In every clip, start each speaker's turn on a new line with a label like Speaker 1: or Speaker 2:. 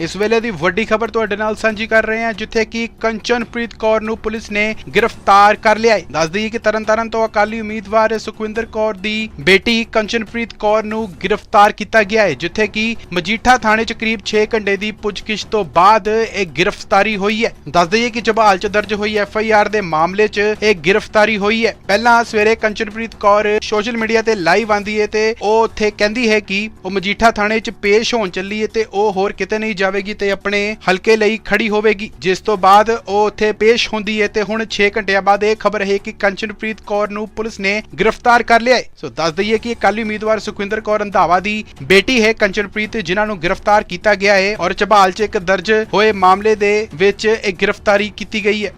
Speaker 1: ਇਸ ਵੇਲੇ ਦੀ ਵੱਡੀ ਖਬਰ ਤੁਹਾਡੇ ਨਾਲ ਸਾਂਝੀ ਕਰ ਰਹੇ ਹਾਂ, ਜਿੱਥੇ ਕਿ ਕੰਚਨਪ੍ਰੀਤ ਕੌਰ ਨੂੰ ਪੁਲਿਸ ਨੇ ਗ੍ਰਿਫਤਾਰ ਕਰ ਲਿਆ ਹੈ। ਦੱਸ ਦਈਏ ਕਿ ਤਰਨਤਾਰਨ ਤੋਂ ਅਕਾਲੀ ਉਮੀਦਵਾਰ ਸੁਖਵਿੰਦਰ ਕੌਰ ਦੀ ਬੇਟੀ ਕੰਚਨਪ੍ਰੀਤ ਕੌਰ ਨੂੰ ਗ੍ਰਿਫਤਾਰ ਕੀਤਾ ਗਿਆ ਹੈ, ਜਿੱਥੇ ਕਿ ਮਜੀਠਾ ਥਾਣੇ 'ਚ ਕਰੀਬ 6 ਘੰਟੇ ਦੀ ਪੁੱਛਗਿੱਛ ਤੋਂ ਬਾਅਦ ਇਹ ਗ੍ਰਿਫਤਾਰੀ ਹੋਈ ਹੈ। ਦੱਸ ਦਈਏ ਕਿ ਜਬਾਲ 'ਚ ਦਰਜ ਹੋਈ ਐਫ ਆਈ ਆਰ ਦੇ ਮਾਮਲੇ 'ਚ ਇਹ ਗ੍ਰਿਫਤਾਰੀ ਹੋਈ ਹੈ। ਪਹਿਲਾਂ ਸਵੇਰੇ ਕੰਚਨਪ੍ਰੀਤ ਕੌਰ ਸੋਸ਼ਲ ਮੀਡੀਆ ਤੇ ਲਾਈਵ ਆਂਦੀ ਹੈ ਤੇ ਉਹ ਉੱਥੇ ਕਹਿੰਦੀ ਹੈ ਕਿ ਉਹ ਮਜੀਠਾ ਥਾਣੇ 'ਚ ਪੇਸ਼ ਹੋਣ ਚੱਲੀ ਹੈ ਤੇ ਉਹ ਹੋਰ ਕਿਤੇ ਨਹੀਂ ਜਾਵੇਗੀ ਤੇ ਆਪਣੇ ਹਲਕੇ ਲਈ ਖੜੀ ਹੋਵੇਗੀ। ਜਿਸ ਤੋਂ ਬਾਅਦ ਉਹ ਉੱਥੇ ਪੇਸ਼ ਹੁੰਦੀ ਹੈ ਤੇ ਹੁਣ 6 ਘੰਟਿਆਂ ਬਾਅਦ ਇਹ ਖਬਰ ਹੈ ਕਿ ਕੰਚਨਪ੍ਰੀਤ ਕੌਰ ਨੂੰ ਪੁਲਿਸ ਨੇ ਗ੍ਰਿਫਤਾਰ ਕਰ ਲਿਆ ਹੈ ਸੋ ਦੱਸ ਦਈਏ ਕਿ ਅਕਾਲੀ ਉਮੀਦਵਾਰ ਸੁਖਵਿੰਦਰ ਕੌਰ ਰੰਧਾਵਾ ਦੀ ਬੇਟੀ ਹੈ ਕੰਚਨਪ੍ਰੀਤ, ਜਿਨ੍ਹਾਂ ਨੂੰ ਗ੍ਰਿਫਤਾਰ ਕੀਤਾ ਗਿਆ ਹੈ ਔਰ ਝਬਾਲ 'ਚ ਇੱਕ ਦਰਜ ਹੋਏ ਮਾਮਲੇ ਦੇ ਵਿੱਚ ਇਹ ਗ੍ਰਿਫਤਾਰੀ ਕੀਤੀ ਗਈ ਹੈ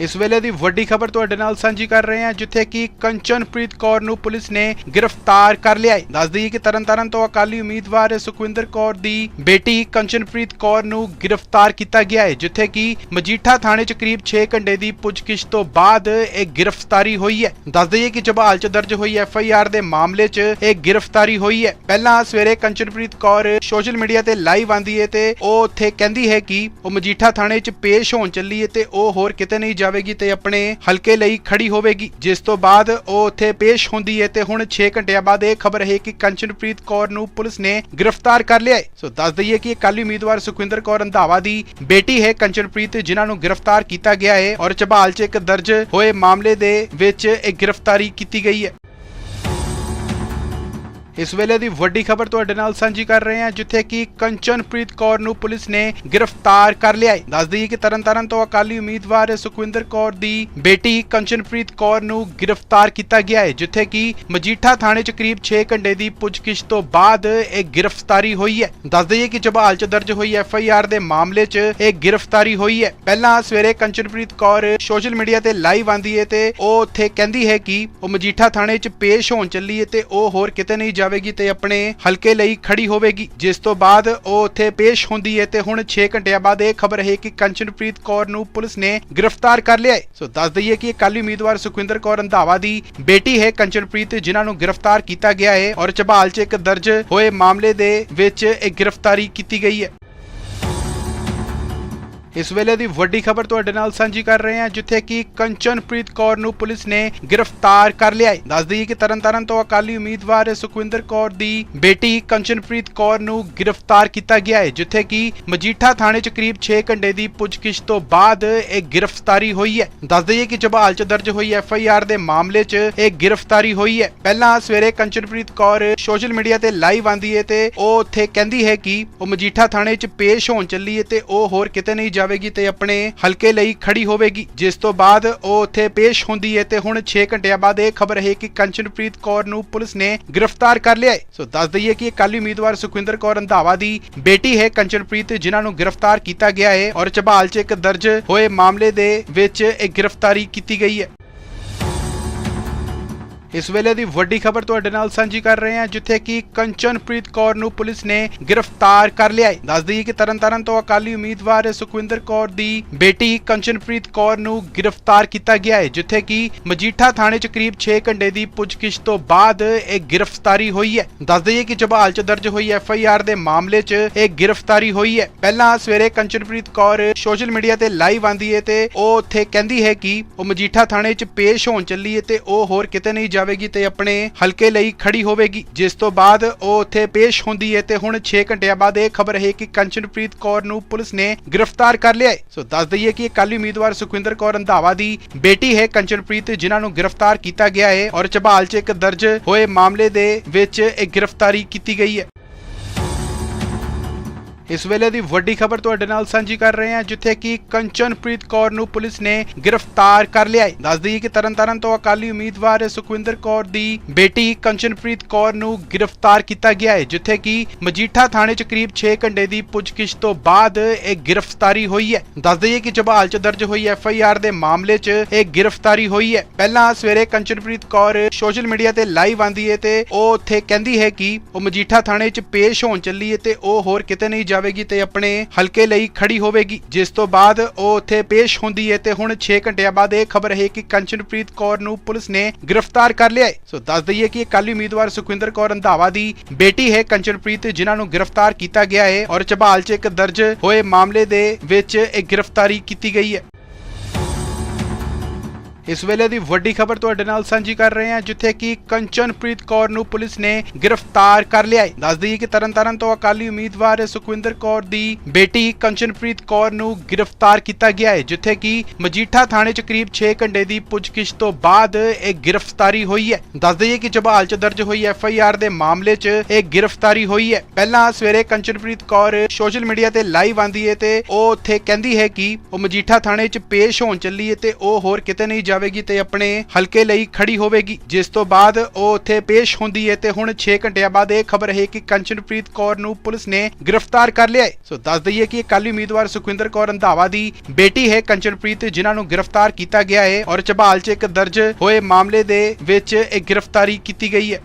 Speaker 1: ਇਸ ਵੇਲੇ ਦੀ ਵੱਡੀ ਖਬਰ ਤੁਹਾਡੇ ਨਾਲ ਸਾਂਝੀ ਕਰ ਰਹੇ ਹਾਂ, ਜਿੱਥੇ ਕਿ ਕੰਚਨਪ੍ਰੀਤ ਕੌਰ ਨੂੰ ਪੁਲਿਸ ਨੇ ਗ੍ਰਿਫਤਾਰ ਕਰ ਲਿਆ ਹੈ। ਦੱਸ ਦਈਏ ਕਿ ਤਰਨਤਾਰਨ ਤੋਂ ਅਕਾਲੀ ਉਮੀਦਵਾਰ ਸੁਖਵਿੰਦਰ ਕੌਰ ਦੀ ਬੇਟੀ ਕੰਚਨਪ੍ਰੀਤ ਕੌਰ ਨੂੰ ਗ੍ਰਿਫਤਾਰ ਕੀਤਾ ਗਿਆ ਹੈ, ਜਿੱਥੇ ਕਿ ਮਜੀਠਾ ਥਾਣੇ 'ਚ ਕਰੀਬ 6 ਘੰਟੇ ਦੀ ਪੁੱਛਗਿੱਛ ਤੋਂ ਬਾਅਦ ਇਹ ਗ੍ਰਿਫਤਾਰੀ ਹੋਈ ਹੈ। ਦੱਸ ਦਈਏ ਕਿ ਜਬਾਲ 'ਚ ਦਰਜ ਹੋਈ ਐਫ ਆਈ ਆਰ ਦੇ ਮਾਮਲੇ 'ਚ ਇਹ ਗ੍ਰਿਫਤਾਰੀ ਹੋਈ ਹੈ। ਪਹਿਲਾਂ ਸਵੇਰੇ ਕੰਚਨਪ੍ਰੀਤ ਕੌਰ ਸੋਸ਼ਲ ਮੀਡੀਆ ਤੇ ਲਾਈਵ ਆਂਦੀ ਹੈ ਤੇ ਉਹ ਉੱਥੇ ਕਹਿੰਦੀ ਹੈ ਕਿ ਉਹ ਮਜੀਠਾ ਥਾਣੇ 'ਚ ਪੇਸ਼ ਹੋਣ ਚੱਲੀ ਹੈ ਤੇ ਉਹ ਹੋਰ ਕਿਤੇ ਨਹੀਂ ਜਾਵੇਗੀ ਤੇ ਆਪਣੇ ਹਲਕੇ ਲਈ ਖੜੀ ਹੋਵੇਗੀ। ਜਿਸ ਤੋਂ ਬਾਅਦ ਉਹ ਉੱਥੇ ਪੇਸ਼ ਹੁੰਦੀ ਹੈ ਤੇ ਹੁਣ 6 ਘੰਟਿਆਂ ਬਾਅਦ ਇਹ ਖਬਰ ਹੈ ਕਿ ਕੰਚਨਪ੍ਰੀਤ ਕੌਰ ਨੂੰ ਪੁਲਿਸ ਨੇ ਗ੍ਰਿਫਤਾਰ ਕਰ ਲਿਆ ਹੈ ਸੋ ਦੱਸ ਦਈਏ ਕਿ ਅਕਾਲੀ ਉਮੀਦਵਾਰ ਸੁਖਵਿੰਦਰ ਕੌਰ ਰੰਧਾਵਾ ਦੀ ਬੇਟੀ ਹੈ ਕੰਚਨਪ੍ਰੀਤ, ਜਿਨ੍ਹਾਂ ਨੂੰ ਗ੍ਰਿਫਤਾਰ ਕੀਤਾ ਗਿਆ ਹੈ ਔਰ ਝਬਾਲ 'ਚ ਇੱਕ ਦਰਜ ਹੋਏ ਮਾਮਲੇ ਦੇ ਵਿੱਚ ਇਹ ਗ੍ਰਿਫਤਾਰੀ ਕੀਤੀ ਗਈ ਹੈ ਇਸ ਵੇਲੇ ਦੀ ਵੱਡੀ ਖਬਰ ਤੁਹਾਡੇ ਨਾਲ ਸਾਂਝੀ ਕਰ ਰਹੇ ਹਾਂ, ਜਿੱਥੇ ਕਿ ਕੰਚਨਪ੍ਰੀਤ ਕੌਰ ਨੂੰ ਪੁਲਿਸ ਨੇ ਗ੍ਰਿਫਤਾਰ ਕਰ ਲਿਆ ਹੈ। ਦੱਸ ਦਈਏ ਕਿ ਤਰਨਤਾਰਨ ਤੋਂ ਅਕਾਲੀ ਉਮੀਦਵਾਰ ਸੁਖਵਿੰਦਰ ਕੌਰ ਦੀ ਬੇਟੀ ਕੰਚਨਪ੍ਰੀਤ ਕੌਰ ਨੂੰ ਗ੍ਰਿਫਤਾਰ ਕੀਤਾ ਗਿਆ ਹੈ, ਜਿੱਥੇ ਕਿ ਮਜੀਠਾ ਥਾਣੇ 'ਚ ਕਰੀਬ 6 ਘੰਟੇ ਦੀ ਪੁੱਛਗਿੱਛ ਤੋਂ ਬਾਅਦ ਇਹ ਗ੍ਰਿਫਤਾਰੀ ਹੋਈ ਹੈ। ਦੱਸ ਦਈਏ ਕਿ ਜਬਾਲ 'ਚ ਦਰਜ ਹੋਈ ਐਫ ਆਈ ਆਰ ਦੇ ਮਾਮਲੇ 'ਚ ਇਹ ਗ੍ਰਿਫਤਾਰੀ ਹੋਈ ਹੈ। ਪਹਿਲਾਂ ਸਵੇਰੇ ਕੰਚਨਪ੍ਰੀਤ ਕੌਰ ਸੋਸ਼ਲ ਮੀਡੀਆ ਤੇ ਲਾਈਵ ਆਂਦੀ ਹੈ ਤੇ ਉਹ ਉੱਥੇ ਕਹਿੰਦੀ ਹੈ ਕਿ ਉਹ ਮਜੀਠਾ ਥਾਣੇ 'ਚ ਪੇਸ਼ ਹੋਣ ਚੱਲੀ ਹੈ ਤੇ ਉਹ ਹੋਰ ਕਿਤੇ ਨਹੀਂ ਜਾ ਜਾਵੇਗੀ ਤੇ ਆਪਣੇ ਹਲਕੇ ਲਈ ਖੜੀ ਹੋਵੇਗੀ। ਜਿਸ ਤੋਂ ਬਾਅਦ ਉਹ ਉੱਥੇ ਪੇਸ਼ ਹੁੰਦੀ ਹੈ ਤੇ ਹੁਣ 6 ਘੰਟਿਆਂ ਬਾਅਦ ਇਹ ਖਬਰ ਹੈ ਕਿ ਕੰਚਨਪ੍ਰੀਤ ਕੌਰ ਨੂੰ ਪੁਲਿਸ ਨੇ ਗ੍ਰਿਫਤਾਰ ਕਰ ਲਿਆ ਹੈ ਸੋ ਦੱਸ ਦਈਏ ਕਿ ਅਕਾਲੀ ਉਮੀਦਵਾਰ ਸੁਖਵਿੰਦਰ ਕੌਰ ਰੰਧਾਵਾ ਦੀ ਬੇਟੀ ਹੈ ਕੰਚਨਪ੍ਰੀਤ, ਜਿਨ੍ਹਾਂ ਨੂੰ ਗ੍ਰਿਫਤਾਰ ਕੀਤਾ ਗਿਆ ਹੈ ਔਰ ਝਬਾਲ 'ਚ ਇੱਕ ਦਰਜ ਹੋਏ ਮਾਮਲੇ ਦੇ ਵਿੱਚ ਇਹ ਗ੍ਰਿਫਤਾਰੀ ਕੀਤੀ ਗਈ ਹੈ ਇਸ ਵੇਲੇ ਦੀ ਵੱਡੀ ਖਬਰ ਤੁਹਾਡੇ ਨਾਲ ਸਾਂਝੀ ਕਰ ਰਹੇ ਹਾਂ, ਜਿੱਥੇ ਕਿ ਕੰਚਨਪ੍ਰੀਤ ਕੌਰ ਨੂੰ ਪੁਲਿਸ ਨੇ ਗ੍ਰਿਫਤਾਰ ਕਰ ਲਿਆ ਹੈ। ਦੱਸ ਦਈਏ ਕਿ ਤਰਨਤਾਰਨ ਤੋਂ ਅਕਾਲੀ ਉਮੀਦਵਾਰ ਸੁਖਵਿੰਦਰ ਕੌਰ ਦੀ ਬੇਟੀ ਕੰਚਨਪ੍ਰੀਤ ਕੌਰ ਨੂੰ ਗ੍ਰਿਫਤਾਰ ਕੀਤਾ ਗਿਆ ਹੈ, ਜਿੱਥੇ ਕਿ ਮਜੀਠਾ ਥਾਣੇ 'ਚ ਕਰੀਬ 6 ਘੰਟੇ ਦੀ ਪੁੱਛਗਿੱਛ ਤੋਂ ਬਾਅਦ ਇਹ ਗ੍ਰਿਫਤਾਰੀ ਹੋਈ ਹੈ। ਦੱਸ ਦਈਏ ਕਿ ਜਬਾਲ 'ਚ ਦਰਜ ਹੋਈ ਐਫ ਆਈ ਆਰ ਦੇ ਮਾਮਲੇ 'ਚ ਇਹ ਗ੍ਰਿਫਤਾਰੀ ਹੋਈ ਹੈ। ਪਹਿਲਾਂ ਸਵੇਰੇ ਕੰਚਨਪ੍ਰੀਤ ਕੌਰ ਸੋਸ਼ਲ ਮੀਡੀਆ ਤੇ ਲਾਈਵ ਆਂਦੀ ਹੈ ਤੇ ਉਹ ਉੱਥੇ ਕਹਿੰਦੀ ਹੈ ਕਿ ਉਹ ਮਜੀਠਾ ਥਾਣੇ 'ਚ ਪੇਸ਼ ਹੋਣ ਚੱਲੀ ਹੈ ਤੇ ਉਹ ਹੋਰ ਕਿਤੇ ਨਹੀਂ ਜਾ ਜਾਵੇਗੀ ਤੇ ਆਪਣੇ ਹਲਕੇ ਲਈ ਖੜੀ ਹੋਵੇਗੀ। ਜਿਸ ਤੋਂ ਬਾਅਦ ਉਹ ਉੱਥੇ ਪੇਸ਼ ਹੁੰਦੀ ਹੈ ਤੇ ਹੁਣ 6 ਘੰਟਿਆਂ ਬਾਅਦ ਇਹ ਖਬਰ ਹੈ ਕਿ ਕੰਚਨਪ੍ਰੀਤ ਕੌਰ ਨੂੰ ਪੁਲਿਸ ਨੇ ਗ੍ਰਿਫਤਾਰ ਕਰ ਲਿਆ ਹੈ। ਸੋ ਦੱਸ ਦਈਏ ਕਿ ਅਕਾਲੀ ਉਮੀਦਵਾਰ ਸੁਖਵਿੰਦਰ ਕੌਰ ਰੰਧਾਵਾ ਦੀ ਬੇਟੀ ਹੈ ਕੰਚਨਪ੍ਰੀਤ, ਜਿਨ੍ਹਾਂ ਨੂੰ ਗ੍ਰਿਫਤਾਰ ਕੀਤਾ ਗਿਆ ਹੈ ਔਰ ਝਬਾਲ 'ਚ ਇੱਕ ਦਰਜ ਹੋਏ ਮਾਮਲੇ ਦੇ ਵਿੱਚ ਇਹ ਗ੍ਰਿਫਤਾਰੀ ਕੀਤੀ ਗਈ ਹੈ। ਇਸ ਵੇਲੇ ਦੀ ਵੱਡੀ ਖਬਰ ਤੁਹਾਡੇ ਨਾਲ ਸਾਂਝੀ ਕਰ ਰਹੇ ਹਾਂ, ਜਿੱਥੇ ਕਿ ਕੰਚਨਪ੍ਰੀਤ ਕੌਰ ਨੂੰ ਪੁਲਿਸ ਨੇ ਗ੍ਰਿਫਤਾਰ ਕਰ ਲਿਆ ਹੈ। ਦੱਸ ਦਈਏ ਕਿ ਤਰਨਤਾਰਨ ਤੋਂ ਅਕਾਲੀ ਉਮੀਦਵਾਰ ਸੁਖਵਿੰਦਰ ਕੌਰ ਦੀ ਬੇਟੀ ਕੰਚਨਪ੍ਰੀਤ ਕੌਰ ਨੂੰ ਗ੍ਰਿਫਤਾਰ ਕੀਤਾ ਗਿਆ ਹੈ, ਜਿੱਥੇ ਕਿ ਮਜੀਠਾ ਥਾਣੇ 'ਚ ਕਰੀਬ 6 ਘੰਟੇ ਦੀ ਪੁੱਛਗਿੱਛ ਤੋਂ ਬਾਅਦ ਇਹ ਗ੍ਰਿਫਤਾਰੀ ਹੋਈ ਹੈ। ਦੱਸ ਦਈਏ ਕਿ ਜਬਾਲ 'ਚ ਦਰਜ ਹੋਈ ਐਫ ਆਈ ਆਰ ਦੇ ਮਾਮਲੇ 'ਚ ਇਹ ਗ੍ਰਿਫਤਾਰੀ ਹੋਈ ਹੈ। ਪਹਿਲਾਂ ਸਵੇਰੇ ਕੰਚਨਪ੍ਰੀਤ ਕੌਰ ਸੋਸ਼ਲ ਮੀਡੀਆ ਤੇ ਲਾਈਵ ਆਂਦੀ ਹੈ ਤੇ ਉਹ ਉੱਥੇ ਕਹਿੰਦੀ ਹੈ ਕਿ ਉਹ ਮਜੀਠਾ ਥਾਣੇ 'ਚ ਪੇਸ਼ ਹੋਣ ਚੱਲੀ ਹੈ ਤੇ ਉਹ ਹੋਰ ਕਿਤੇ ਨਹੀਂ ਜਾ ਜਾਵੇਗੀ ਤੇ ਆਪਣੇ ਹਲਕੇ ਲਈ ਖੜੀ ਹੋਵੇਗੀ। ਜਿਸ ਤੋਂ ਬਾਅਦ ਉਹ ਉੱਥੇ ਪੇਸ਼ ਹੁੰਦੀ ਹੈ ਤੇ ਹੁਣ 6 ਘੰਟਿਆਂ ਬਾਅਦ ਇਹ ਖਬਰ ਹੈ ਕਿ ਕੰਚਨਪ੍ਰੀਤ ਕੌਰ ਨੂੰ ਪੁਲਿਸ ਨੇ ਗ੍ਰਿਫਤਾਰ ਕਰ ਲਿਆ ਹੈ। ਸੋ ਦੱਸ ਦਈਏ ਕਿ ਅਕਾਲੀ ਉਮੀਦਵਾਰ ਸੁਖਵਿੰਦਰ ਕੌਰ ਰੰਧਾਵਾ ਦੀ ਬੇਟੀ ਹੈ ਕੰਚਨਪ੍ਰੀਤ, ਜਿਨ੍ਹਾਂ ਨੂੰ ਗ੍ਰਿਫਤਾਰ ਕੀਤਾ ਗਿਆ ਹੈ ਔਰ ਝਬਾਲ 'ਚ ਇੱਕ ਦਰਜ ਹੋਏ ਮਾਮਲੇ ਦੇ ਵਿੱਚ ਇਹ ਗ੍ਰਿਫਤਾਰੀ ਕੀਤੀ ਗਈ ਹੈ। ਇਸ ਵੇਲੇ ਦੀ ਵੱਡੀ ਖਬਰ ਤੁਹਾਡੇ ਨਾਲ ਸਾਂਝੀ ਕਰ ਰਹੇ ਹਾਂ, ਜਿੱਥੇ ਕਿ ਕੰਚਨਪ੍ਰੀਤ ਕੌਰ ਨੂੰ ਪੁਲਿਸ ਨੇ ਗ੍ਰਿਫਤਾਰ ਕਰ ਲਿਆ ਹੈ। ਦੱਸ ਦਈਏ ਕਿ ਤਰਨਤਾਰਨ ਤੋਂ ਅਕਾਲੀ ਉਮੀਦਵਾਰ ਸੁਖਵਿੰਦਰ ਕੌਰ ਦੀ ਬੇਟੀ ਕੰਚਨਪ੍ਰੀਤ ਕੌਰ ਨੂੰ ਗ੍ਰਿਫਤਾਰ ਕੀਤਾ ਗਿਆ ਹੈ, ਜਿੱਥੇ ਕਿ ਮਜੀਠਾ ਥਾਣੇ 'ਚ ਕਰੀਬ 6 ਘੰਟੇ ਦੀ ਪੁੱਛਗਿੱਛ ਤੋਂ ਬਾਅਦ ਇਹ ਗ੍ਰਿਫਤਾਰੀ ਹੋਈ ਹੈ। ਦੱਸ ਦਈਏ ਕਿ ਜਬਾਲ 'ਚ ਦਰਜ ਹੋਈ ਐਫ ਆਈ ਆਰ ਦੇ ਮਾਮਲੇ 'ਚ ਇਹ ਗ੍ਰਿਫਤਾਰੀ ਹੋਈ ਹੈ। ਪਹਿਲਾਂ ਸਵੇਰੇ ਕੰਚਨਪ੍ਰੀਤ ਕੌਰ ਸੋਸ਼ਲ ਮੀਡੀਆ ਤੇ ਲਾਈਵ ਆਂਦੀ ਹੈ ਤੇ ਉਹ ਉੱਥੇ ਕਹਿੰਦੀ ਹੈ ਕਿ ਉਹ ਮਜੀਠਾ ਥਾਣੇ 'ਚ ਪੇਸ਼ ਹੋਣ ਚੱਲੀ ਹੈ ਤੇ ਉਹ ਹੋਰ ਕਿਤੇ ਨਹੀਂ ਜਾਵੇਗੀ ਤੇ ਆਪਣੇ ਹਲਕੇ ਲਈ ਖੜੀ ਹੋਵੇਗੀ। ਜਿਸ ਤੋਂ ਬਾਅਦ ਉਹ ਉੱਥੇ ਪੇਸ਼ ਹੁੰਦੀ ਹੈ ਤੇ ਹੁਣ 6 ਘੰਟਿਆਂ ਬਾਅਦ ਇਹ ਖਬਰ ਹੈ ਕਿ ਕੰਚਨਪ੍ਰੀਤ ਕੌਰ ਨੂੰ ਪੁਲਿਸ ਨੇ ਗ੍ਰਿਫਤਾਰ ਕਰ ਲਿਆ ਹੈ ਸੋ ਦੱਸ ਦਈਏ ਕਿ ਅਕਾਲੀ ਉਮੀਦਵਾਰ ਸੁਖਵਿੰਦਰ ਕੌਰ ਰੰਧਾਵਾ ਦੀ ਬੇਟੀ ਹੈ ਕੰਚਨਪ੍ਰੀਤ, ਜਿਨ੍ਹਾਂ ਨੂੰ ਗ੍ਰਿਫਤਾਰ ਕੀਤਾ ਗਿਆ ਹੈ ਔਰ ਝਬਾਲ 'ਚ ਇੱਕ ਦਰਜ ਹੋਏ ਮਾਮਲੇ ਦੇ ਵਿੱਚ ਇਹ ਗ੍ਰਿਫਤਾਰੀ ਕੀਤੀ ਗਈ ਹੈ ਇਸ ਵੇਲੇ ਦੀ ਵੱਡੀ ਖਬਰ ਤੁਹਾਡੇ ਨਾਲ ਸਾਂਝੀ ਕਰ ਰਹੇ ਹਾਂ, ਜਿੱਥੇ ਕਿ ਕੰਚਨਪ੍ਰੀਤ ਕੌਰ ਨੂੰ ਪੁਲਿਸ ਨੇ ਗ੍ਰਿਫਤਾਰ ਕਰ ਲਿਆ ਹੈ। ਦੱਸ ਦਈਏ ਕਿ ਤਰਨਤਾਰਨ ਤੋਂ ਅਕਾਲੀ ਉਮੀਦਵਾਰ ਸੁਖਵਿੰਦਰ ਕੌਰ ਦੀ ਬੇਟੀ ਕੰਚਨਪ੍ਰੀਤ ਕੌਰ ਨੂੰ ਗ੍ਰਿਫਤਾਰ ਕੀਤਾ ਗਿਆ ਹੈ, ਜਿੱਥੇ ਕਿ ਮਜੀਠਾ ਥਾਣੇ 'ਚ ਕਰੀਬ 6 ਘੰਟੇ ਦੀ ਪੁੱਛਗਿੱਛ ਤੋਂ ਬਾਅਦ ਇਹ ਗ੍ਰਿਫਤਾਰੀ ਹੋਈ ਹੈ। ਦੱਸ ਦਈਏ ਕਿ ਜਬਾਲ 'ਚ ਦਰਜ ਹੋਈ ਐਫ ਆਈ ਆਰ ਦੇ ਮਾਮਲੇ 'ਚ ਇਹ ਗ੍ਰਿਫਤਾਰੀ ਹੋਈ ਹੈ। ਪਹਿਲਾਂ ਸਵੇਰੇ ਕੰਚਨਪ੍ਰੀਤ ਕੌਰ ਸੋਸ਼ਲ ਮੀਡੀਆ ਤੇ ਲਾਈਵ ਆਂਦੀ ਹੈ ਤੇ ਉਹ ਉੱਥੇ ਕਹਿੰਦੀ ਹੈ ਕਿ ਉਹ ਮਜੀਠਾ ਥਾਣੇ 'ਚ ਪੇਸ਼ ਹੋਣ ਚੱਲੀ ਹੈ ਤੇ ਉਹ ਹੋਰ ਕਿਤੇ ਨਹੀਂ ਜਾ ਜਾਵੇਗੀ ਤੇ ਆਪਣੇ ਹਲਕੇ ਲਈ ਖੜੀ ਹੋਵੇਗੀ। ਜਿਸ ਤੋਂ ਬਾਅਦ ਉਹ ਉੱਥੇ ਪੇਸ਼ ਹੁੰਦੀ ਹੈ ਤੇ ਹੁਣ 6 ਘੰਟਿਆਂ ਬਾਅਦ ਇਹ ਖਬਰ ਹੈ ਕਿ ਕੰਚਨਪ੍ਰੀਤ ਕੌਰ ਨੂੰ ਪੁਲਿਸ ਨੇ ਗ੍ਰਿਫਤਾਰ ਕਰ ਲਿਆ ਹੈ ਸੋ ਦੱਸ ਦਈਏ ਕਿ ਅਕਾਲੀ ਉਮੀਦਵਾਰ ਸੁਖਵਿੰਦਰ ਕੌਰ ਰੰਧਾਵਾ ਦੀ ਬੇਟੀ ਹੈ ਕੰਚਨਪ੍ਰੀਤ, ਜਿਨ੍ਹਾਂ ਨੂੰ ਗ੍ਰਿਫਤਾਰ ਕੀਤਾ ਗਿਆ ਹੈ ਔਰ ਝਬਾਲ 'ਚ ਇੱਕ ਦਰਜ ਹੋਏ ਮਾਮਲੇ ਦੇ ਵਿੱਚ ਇਹ ਗ੍ਰਿਫਤਾਰੀ ਕੀਤੀ ਗਈ ਹੈ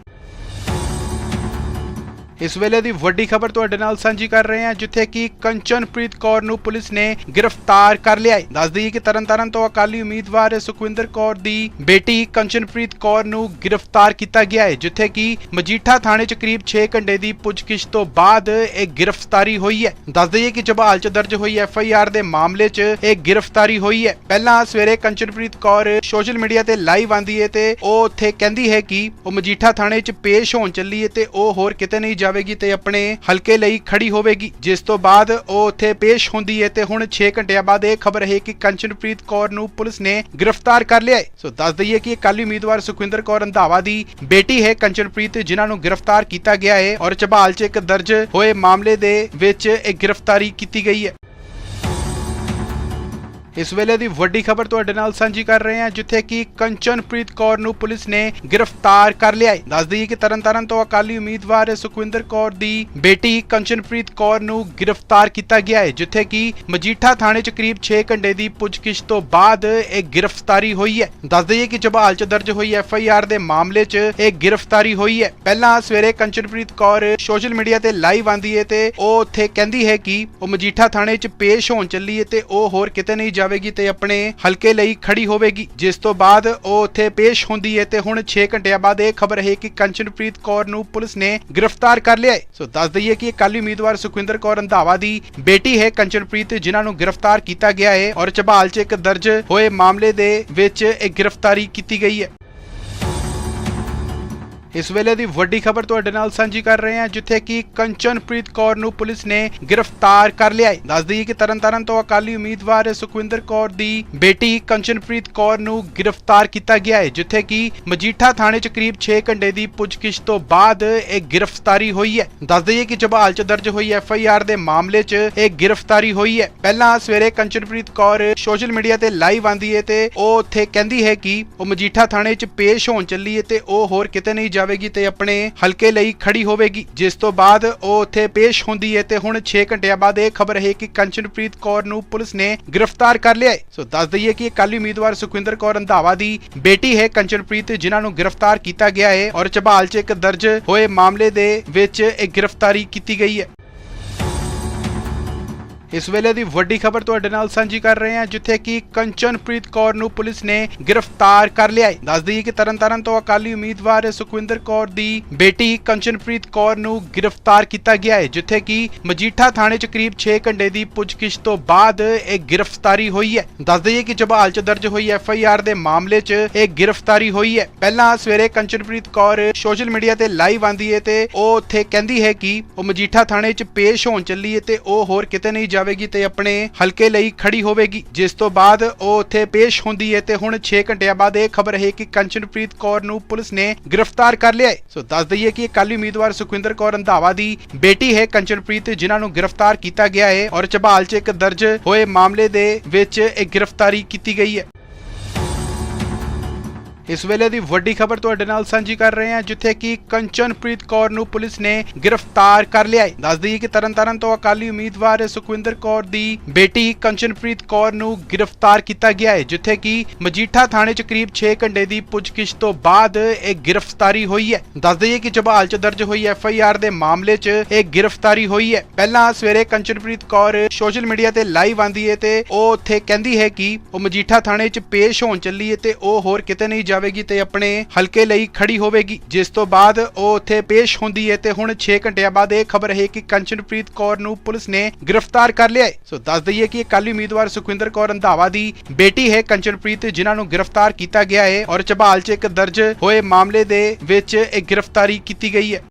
Speaker 1: ਇਸ ਵੇਲੇ ਦੀ ਵੱਡੀ ਖਬਰ ਤੁਹਾਡੇ ਨਾਲ ਸਾਂਝੀ ਕਰ ਰਹੇ ਹਾਂ, ਜਿੱਥੇ ਕਿ ਕੰਚਨਪ੍ਰੀਤ ਕੌਰ ਨੂੰ ਪੁਲਿਸ ਨੇ ਗ੍ਰਿਫਤਾਰ ਕਰ ਲਿਆ ਹੈ। ਦੱਸ ਦਈਏ ਕਿ ਤਰਨਤਾਰਨ ਤੋਂ ਅਕਾਲੀ ਉਮੀਦਵਾਰ ਸੁਖਵਿੰਦਰ ਕੌਰ ਦੀ ਬੇਟੀ ਕੰਚਨਪ੍ਰੀਤ ਕੌਰ ਨੂੰ ਗ੍ਰਿਫਤਾਰ ਕੀਤਾ ਗਿਆ ਹੈ, ਜਿੱਥੇ ਕਿ ਮਜੀਠਾ ਥਾਣੇ 'ਚ ਕਰੀਬ 6 ਘੰਟੇ ਦੀ ਪੁੱਛਗਿੱਛ ਤੋਂ ਬਾਅਦ ਇਹ ਗ੍ਰਿਫਤਾਰੀ ਹੋਈ ਹੈ। ਦੱਸ ਦਈਏ ਕਿ ਜਬਾਲ 'ਚ ਦਰਜ ਹੋਈ ਐਫ ਆਈ ਆਰ ਦੇ ਮਾਮਲੇ 'ਚ ਇਹ ਗ੍ਰਿਫਤਾਰੀ ਹੋਈ ਹੈ। ਪਹਿਲਾਂ ਸਵੇਰੇ ਕੰਚਨਪ੍ਰੀਤ ਕੌਰ ਸੋਸ਼ਲ ਮੀਡੀਆ ਤੇ ਲਾਈਵ ਆਂਦੀ ਹੈ ਤੇ ਉਹ ਉੱਥੇ ਕਹਿੰਦੀ ਹੈ ਕਿ ਉਹ ਮਜੀਠਾ ਥਾਣੇ 'ਚ ਪੇਸ਼ ਹੋਣ ਚੱਲੀ ਹੈ ਤੇ ਉਹ ਹੋਰ ਕਿਤੇ ਨਹੀਂ ਜਾ ਜਾਵੇਗੀ ਤੇ ਆਪਣੇ ਹਲਕੇ ਲਈ ਖੜੀ ਹੋਵੇਗੀ। ਜਿਸ ਤੋਂ ਬਾਅਦ ਉਹ ਉੱਥੇ ਪੇਸ਼ ਹੁੰਦੀ ਹੈ ਤੇ ਹੁਣ 6 ਘੰਟਿਆਂ ਬਾਅਦ ਇਹ ਖਬਰ ਹੈ ਕਿ ਕੰਚਨਪ੍ਰੀਤ ਕੌਰ ਨੂੰ ਪੁਲਿਸ ਨੇ ਗ੍ਰਿਫਤਾਰ ਕਰ ਲਿਆ ਹੈ ਸੋ ਦੱਸ ਦਈਏ ਕਿ ਅਕਾਲੀ ਉਮੀਦਵਾਰ ਸੁਖਵਿੰਦਰ ਕੌਰ ਰੰਧਾਵਾ ਦੀ ਬੇਟੀ ਹੈ ਕੰਚਨਪ੍ਰੀਤ, ਜਿਨ੍ਹਾਂ ਨੂੰ ਗ੍ਰਿਫਤਾਰ ਕੀਤਾ ਗਿਆ ਹੈ ਔਰ ਝਬਾਲ 'ਚ ਇੱਕ ਦਰਜ ਹੋਏ ਮਾਮਲੇ ਦੇ ਵਿੱਚ ਇਹ ਗ੍ਰਿਫਤਾਰੀ ਕੀਤੀ ਗਈ ਹੈ ਇਸ ਵੇਲੇ ਦੀ ਵੱਡੀ ਖਬਰ ਤੁਹਾਡੇ ਨਾਲ ਸਾਂਝੀ ਕਰ ਰਹੇ ਹਾਂ, ਜਿੱਥੇ ਕਿ ਕੰਚਨਪ੍ਰੀਤ ਕੌਰ ਨੂੰ ਪੁਲਿਸ ਨੇ ਗ੍ਰਿਫਤਾਰ ਕਰ ਲਿਆ ਹੈ। ਦੱਸ ਦਈਏ ਕਿ ਤਰਨਤਾਰਨ ਤੋਂ ਅਕਾਲੀ ਉਮੀਦਵਾਰ ਸੁਖਵਿੰਦਰ ਕੌਰ ਦੀ ਬੇਟੀ ਕੰਚਨਪ੍ਰੀਤ ਕੌਰ ਨੂੰ ਗ੍ਰਿਫਤਾਰ ਕੀਤਾ ਗਿਆ ਹੈ, ਜਿੱਥੇ ਕਿ ਮਜੀਠਾ ਥਾਣੇ 'ਚ ਕਰੀਬ 6 ਘੰਟੇ ਦੀ ਪੁੱਛਗਿੱਛ ਤੋਂ ਬਾਅਦ ਇਹ ਗ੍ਰਿਫਤਾਰੀ ਹੋਈ ਹੈ। ਦੱਸ ਦਈਏ ਕਿ ਜਬਾਲ 'ਚ ਦਰਜ ਹੋਈ ਐਫ ਆਈ ਆਰ ਦੇ ਮਾਮਲੇ 'ਚ ਇਹ ਗ੍ਰਿਫਤਾਰੀ ਹੋਈ ਹੈ। ਪਹਿਲਾਂ ਸਵੇਰੇ ਕੰਚਨਪ੍ਰੀਤ ਕੌਰ ਸੋਸ਼ਲ ਮੀਡੀਆ ਤੇ ਲਾਈਵ ਆਂਦੀ ਹੈ ਤੇ ਉਹ ਉੱਥੇ ਕਹਿੰਦੀ ਹੈ ਕਿ ਉਹ ਮਜੀਠਾ ਥਾਣੇ 'ਚ ਪੇਸ਼ ਹੋਣ ਚੱਲੀ ਹੈ ਤੇ ਉਹ ਹੋਰ ਕਿਤੇ ਨਹੀਂ ਜਾਵੇਗੀ ਤੇ ਆਪਣੇ ਹਲਕੇ ਲਈ ਖੜੀ ਹੋਵੇਗੀ। ਜਿਸ ਤੋਂ ਬਾਅਦ ਉਹ ਉੱਥੇ ਪੇਸ਼ ਹੁੰਦੀ ਹੈ ਤੇ ਹੁਣ 6 ਘੰਟਿਆਂ ਬਾਅਦ ਇਹ ਖਬਰ ਹੈ ਕਿ ਕੰਚਨਪ੍ਰੀਤ ਕੌਰ ਨੂੰ ਪੁਲਿਸ ਨੇ ਗ੍ਰਿਫਤਾਰ ਕਰ ਲਿਆ ਹੈ। ਸੋ ਦੱਸ ਦਈਏ ਕਿ ਅਕਾਲੀ ਉਮੀਦਵਾਰ ਸੁਖਵਿੰਦਰ ਕੌਰ ਰੰਧਾਵਾ ਦੀ ਬੇਟੀ ਹੈ ਕੰਚਨਪ੍ਰੀਤ, ਜਿਨ੍ਹਾਂ ਨੂੰ ਗ੍ਰਿਫਤਾਰ ਕੀਤਾ ਗਿਆ ਹੈ ਔਰ ਝਬਾਲ 'ਚ ਇੱਕ ਦਰਜ ਹੋਏ ਮਾਮਲੇ ਦੇ ਵਿੱਚ ਇਹ ਗ੍ਰਿਫਤਾਰੀ ਕੀਤੀ ਗਈ ਹੈ। ਇਸ ਵੇਲੇ ਦੀ ਵੱਡੀ ਖਬਰ ਤੁਹਾਡੇ ਨਾਲ ਸਾਂਝੀ ਕਰ ਰਹੇ ਹਾਂ, ਜਿੱਥੇ ਕਿ ਕੰਚਨਪ੍ਰੀਤ ਕੌਰ ਨੂੰ ਪੁਲਿਸ ਨੇ ਗ੍ਰਿਫਤਾਰ ਕਰ ਲਿਆ ਹੈ। ਦੱਸ ਦਈਏ ਕਿ ਤਰਨਤਾਰਨ ਤੋਂ ਅਕਾਲੀ ਉਮੀਦਵਾਰ ਸੁਖਵਿੰਦਰ ਕੌਰ ਦੀ ਬੇਟੀ ਕੰਚਨਪ੍ਰੀਤ ਕੌਰ ਨੂੰ ਗ੍ਰਿਫਤਾਰ ਕੀਤਾ ਗਿਆ ਹੈ, ਜਿੱਥੇ ਕਿ ਮਜੀਠਾ ਥਾਣੇ 'ਚ ਕਰੀਬ 6 ਘੰਟੇ ਦੀ ਪੁੱਛਗਿੱਛ ਤੋਂ ਬਾਅਦ ਇਹ ਗ੍ਰਿਫਤਾਰੀ ਹੋਈ ਹੈ। ਦੱਸ ਦਈਏ ਕਿ ਜਬਾਲ 'ਚ ਦਰਜ ਹੋਈ ਐਫ ਆਈ ਆਰ ਦੇ ਮਾਮਲੇ 'ਚ ਇਹ ਗ੍ਰਿਫਤਾਰੀ ਹੋਈ ਹੈ। ਪਹਿਲਾਂ ਸਵੇਰੇ ਕੰਚਨਪ੍ਰੀਤ ਕੌਰ ਸੋਸ਼ਲ ਮੀਡੀਆ ਤੇ ਲਾਈਵ ਆਂਦੀ ਹੈ ਤੇ ਉਹ ਉੱਥੇ ਕਹਿੰਦੀ ਹੈ ਕਿ ਉਹ ਮਜੀਠਾ ਥਾਣੇ 'ਚ ਪੇਸ਼ ਹੋਣ ਚੱਲੀ ਹੈ ਤੇ ਉਹ ਹੋਰ ਕਿਤੇ ਨਹੀਂ ਜਾਵੇਗੀ ਤੇ ਆਪਣੇ ਹਲਕੇ ਲਈ ਖੜੀ ਹੋਵੇਗੀ। ਜਿਸ ਤੋਂ ਬਾਅਦ ਉਹ ਉੱਥੇ ਪੇਸ਼ ਹੁੰਦੀ ਹੈ ਤੇ ਹੁਣ 6 ਘੰਟਿਆਂ ਬਾਅਦ ਇਹ ਖਬਰ ਹੈ ਕਿ ਕੰਚਨਪ੍ਰੀਤ ਕੌਰ ਨੂੰ ਪੁਲਿਸ ਨੇ ਗ੍ਰਿਫਤਾਰ ਕਰ ਲਿਆ ਹੈ ਸੋ ਦੱਸ ਦਈਏ ਕਿ ਅਕਾਲੀ ਉਮੀਦਵਾਰ ਸੁਖਵਿੰਦਰ ਕੌਰ ਰੰਧਾਵਾ ਦੀ ਬੇਟੀ ਹੈ ਕੰਚਨਪ੍ਰੀਤ, ਜਿਨ੍ਹਾਂ ਨੂੰ ਗ੍ਰਿਫਤਾਰ ਕੀਤਾ ਗਿਆ ਹੈ ਔਰ ਝਬਾਲ 'ਚ ਇੱਕ ਦਰਜ ਹੋਏ ਮਾਮਲੇ ਦੇ ਵਿੱਚ ਇਹ ਗ੍ਰਿਫਤਾਰੀ ਕੀਤੀ ਗਈ ਹੈ ਇਸ ਵੇਲੇ ਦੀ ਵੱਡੀ ਖਬਰ ਤੁਹਾਡੇ ਨਾਲ ਸਾਂਝੀ ਕਰ ਰਹੇ ਹਾਂ, ਜਿੱਥੇ ਕਿ ਕੰਚਨਪ੍ਰੀਤ ਕੌਰ ਨੂੰ ਪੁਲਿਸ ਨੇ ਗ੍ਰਿਫਤਾਰ ਕਰ ਲਿਆ ਹੈ। ਦੱਸ ਦਈਏ ਕਿ ਤਰਨਤਾਰਨ ਤੋਂ ਅਕਾਲੀ ਉਮੀਦਵਾਰ ਸੁਖਵਿੰਦਰ ਕੌਰ ਦੀ ਬੇਟੀ ਕੰਚਨਪ੍ਰੀਤ ਕੌਰ ਨੂੰ ਗ੍ਰਿਫਤਾਰ ਕੀਤਾ ਗਿਆ ਹੈ, ਜਿੱਥੇ ਕਿ ਮਜੀਠਾ ਥਾਣੇ 'ਚ ਕਰੀਬ 6 ਘੰਟੇ ਦੀ ਪੁੱਛਗਿੱਛ ਤੋਂ ਬਾਅਦ ਇਹ ਗ੍ਰਿਫਤਾਰੀ ਹੋਈ ਹੈ। ਦੱਸ ਦਈਏ ਕਿ ਜਬਾਲ 'ਚ ਦਰਜ ਹੋਈ ਐਫ ਆਈ ਆਰ ਦੇ ਮਾਮਲੇ 'ਚ ਇਹ ਗ੍ਰਿਫਤਾਰੀ ਹੋਈ ਹੈ। ਪਹਿਲਾਂ ਸਵੇਰੇ ਕੰਚਨਪ੍ਰੀਤ ਕੌਰ ਸੋਸ਼ਲ ਮੀਡੀਆ ਤੇ ਲਾਈਵ ਆਂਦੀ ਹੈ ਤੇ ਉਹ ਉੱਥੇ ਕਹਿੰਦੀ ਹੈ ਕਿ ਉਹ ਮਜੀਠਾ ਥਾਣੇ 'ਚ ਪੇਸ਼ ਹੋਣ ਚੱਲੀ ਹੈ ਤੇ ਉਹ ਹੋਰ ਕਿਤੇ ਨਹੀਂ ਜਾ ਜਾਵੇਗੀ ਤੇ ਆਪਣੇ ਹਲਕੇ ਲਈ ਖੜੀ ਹੋਵੇਗੀ। ਜਿਸ ਤੋਂ ਬਾਅਦ ਉਹ ਉੱਥੇ ਪੇਸ਼ ਹੁੰਦੀ ਹੈ ਤੇ ਹੁਣ 6 ਘੰਟਿਆਂ ਬਾਅਦ ਇਹ ਖਬਰ ਹੈ ਕਿ ਕੰਚਨਪ੍ਰੀਤ ਕੌਰ ਨੂੰ ਪੁਲਿਸ ਨੇ ਗ੍ਰਿਫਤਾਰ ਕਰ ਲਿਆ ਹੈ ਸੋ ਦੱਸ ਦਈਏ ਕਿ ਅਕਾਲੀ ਉਮੀਦਵਾਰ ਸੁਖਵਿੰਦਰ ਕੌਰ ਰੰਧਾਵਾ ਦੀ ਬੇਟੀ ਹੈ ਕੰਚਨਪ੍ਰੀਤ, ਜਿਨ੍ਹਾਂ ਨੂੰ ਗ੍ਰਿਫਤਾਰ ਕੀਤਾ ਗਿਆ ਹੈ ਔਰ ਝਬਾਲ 'ਚ ਇੱਕ ਦਰਜ ਹੋਏ ਮਾਮਲੇ ਦੇ ਵਿੱਚ ਇਹ ਗ੍ਰਿਫਤਾਰੀ ਕੀਤੀ ਗਈ ਹੈ ਇਸ ਵੇਲੇ ਦੀ ਵੱਡੀ ਖਬਰ ਤੁਹਾਡੇ ਨਾਲ ਸਾਂਝੀ ਕਰ ਰਹੇ ਹਾਂ, ਜਿੱਥੇ ਕਿ ਕੰਚਨਪ੍ਰੀਤ ਕੌਰ ਨੂੰ ਪੁਲਿਸ ਨੇ ਗ੍ਰਿਫਤਾਰ ਕਰ ਲਿਆ ਹੈ। ਦੱਸ ਦਈਏ ਕਿ ਤਰਨਤਾਰਨ ਤੋਂ ਅਕਾਲੀ ਉਮੀਦਵਾਰ ਸੁਖਵਿੰਦਰ ਕੌਰ ਦੀ ਬੇਟੀ ਕੰਚਨਪ੍ਰੀਤ ਕੌਰ ਨੂੰ ਗ੍ਰਿਫਤਾਰ ਕੀਤਾ ਗਿਆ ਹੈ, ਜਿੱਥੇ ਕਿ ਮਜੀਠਾ ਥਾਣੇ 'ਚ ਕਰੀਬ 6 ਘੰਟੇ ਦੀ ਪੁੱਛਗਿੱਛ ਤੋਂ ਬਾਅਦ ਇਹ ਗ੍ਰਿਫਤਾਰੀ ਹੋਈ ਹੈ। ਦੱਸ ਦਈਏ ਕਿ ਜਬਾਲ 'ਚ ਦਰਜ ਹੋਈ ਐਫ ਆਈ ਆਰ ਦੇ ਮਾਮਲੇ 'ਚ ਇਹ ਗ੍ਰਿਫਤਾਰੀ ਹੋਈ ਹੈ। ਪਹਿਲਾਂ ਸਵੇਰੇ ਕੰਚਨਪ੍ਰੀਤ ਕੌਰ ਸੋਸ਼ਲ ਮੀਡੀਆ ਤੇ ਲਾਈਵ ਆਂਦੀ ਹੈ ਤੇ ਉਹ ਉੱਥੇ ਕਹਿੰਦੀ ਹੈ ਕਿ ਉਹ ਮਜੀਠਾ ਥਾਣੇ 'ਚ ਪੇਸ਼ ਹੋਣ ਚੱਲੀ ਹੈ ਤੇ ਉਹ ਹੋਰ ਕਿਤੇ ਨਹੀਂ ਜਾ ਜਾਵੇਗੀ ਤੇ ਆਪਣੇ ਹਲਕੇ ਲਈ ਖੜੀ ਹੋਵੇਗੀ। ਜਿਸ ਤੋਂ ਬਾਅਦ ਉਹ ਉੱਥੇ ਪੇਸ਼ ਹੁੰਦੀ ਹੈ ਤੇ ਹੁਣ 6 ਘੰਟਿਆਂ ਬਾਅਦ ਇਹ ਖਬਰ ਹੈ ਕਿ ਕੰਚਨਪ੍ਰੀਤ ਕੌਰ ਨੂੰ ਪੁਲਿਸ ਨੇ ਗ੍ਰਿਫਤਾਰ ਕਰ ਲਿਆ ਹੈ। ਸੋ ਦੱਸ ਦਈਏ ਕਿ ਇਹ ਅਕਾਲੀ ਉਮੀਦਵਾਰ ਸੁਖਵਿੰਦਰ ਕੌਰ ਰੰਧਾਵਾ ਦੀ ਬੇਟੀ ਹੈ ਕੰਚਨਪ੍ਰੀਤ, ਜਿਨ੍ਹਾਂ ਨੂੰ ਗ੍ਰਿਫਤਾਰ ਕੀਤਾ ਗਿਆ ਹੈ ਔਰ ਝਬਾਲ 'ਚ ਇੱਕ ਦਰਜ ਹੋਏ ਮਾਮਲੇ ਦੇ ਵਿੱਚ ਇਹ ਗ੍ਰਿਫਤਾਰੀ ਕੀਤੀ ਗਈ ਹੈ।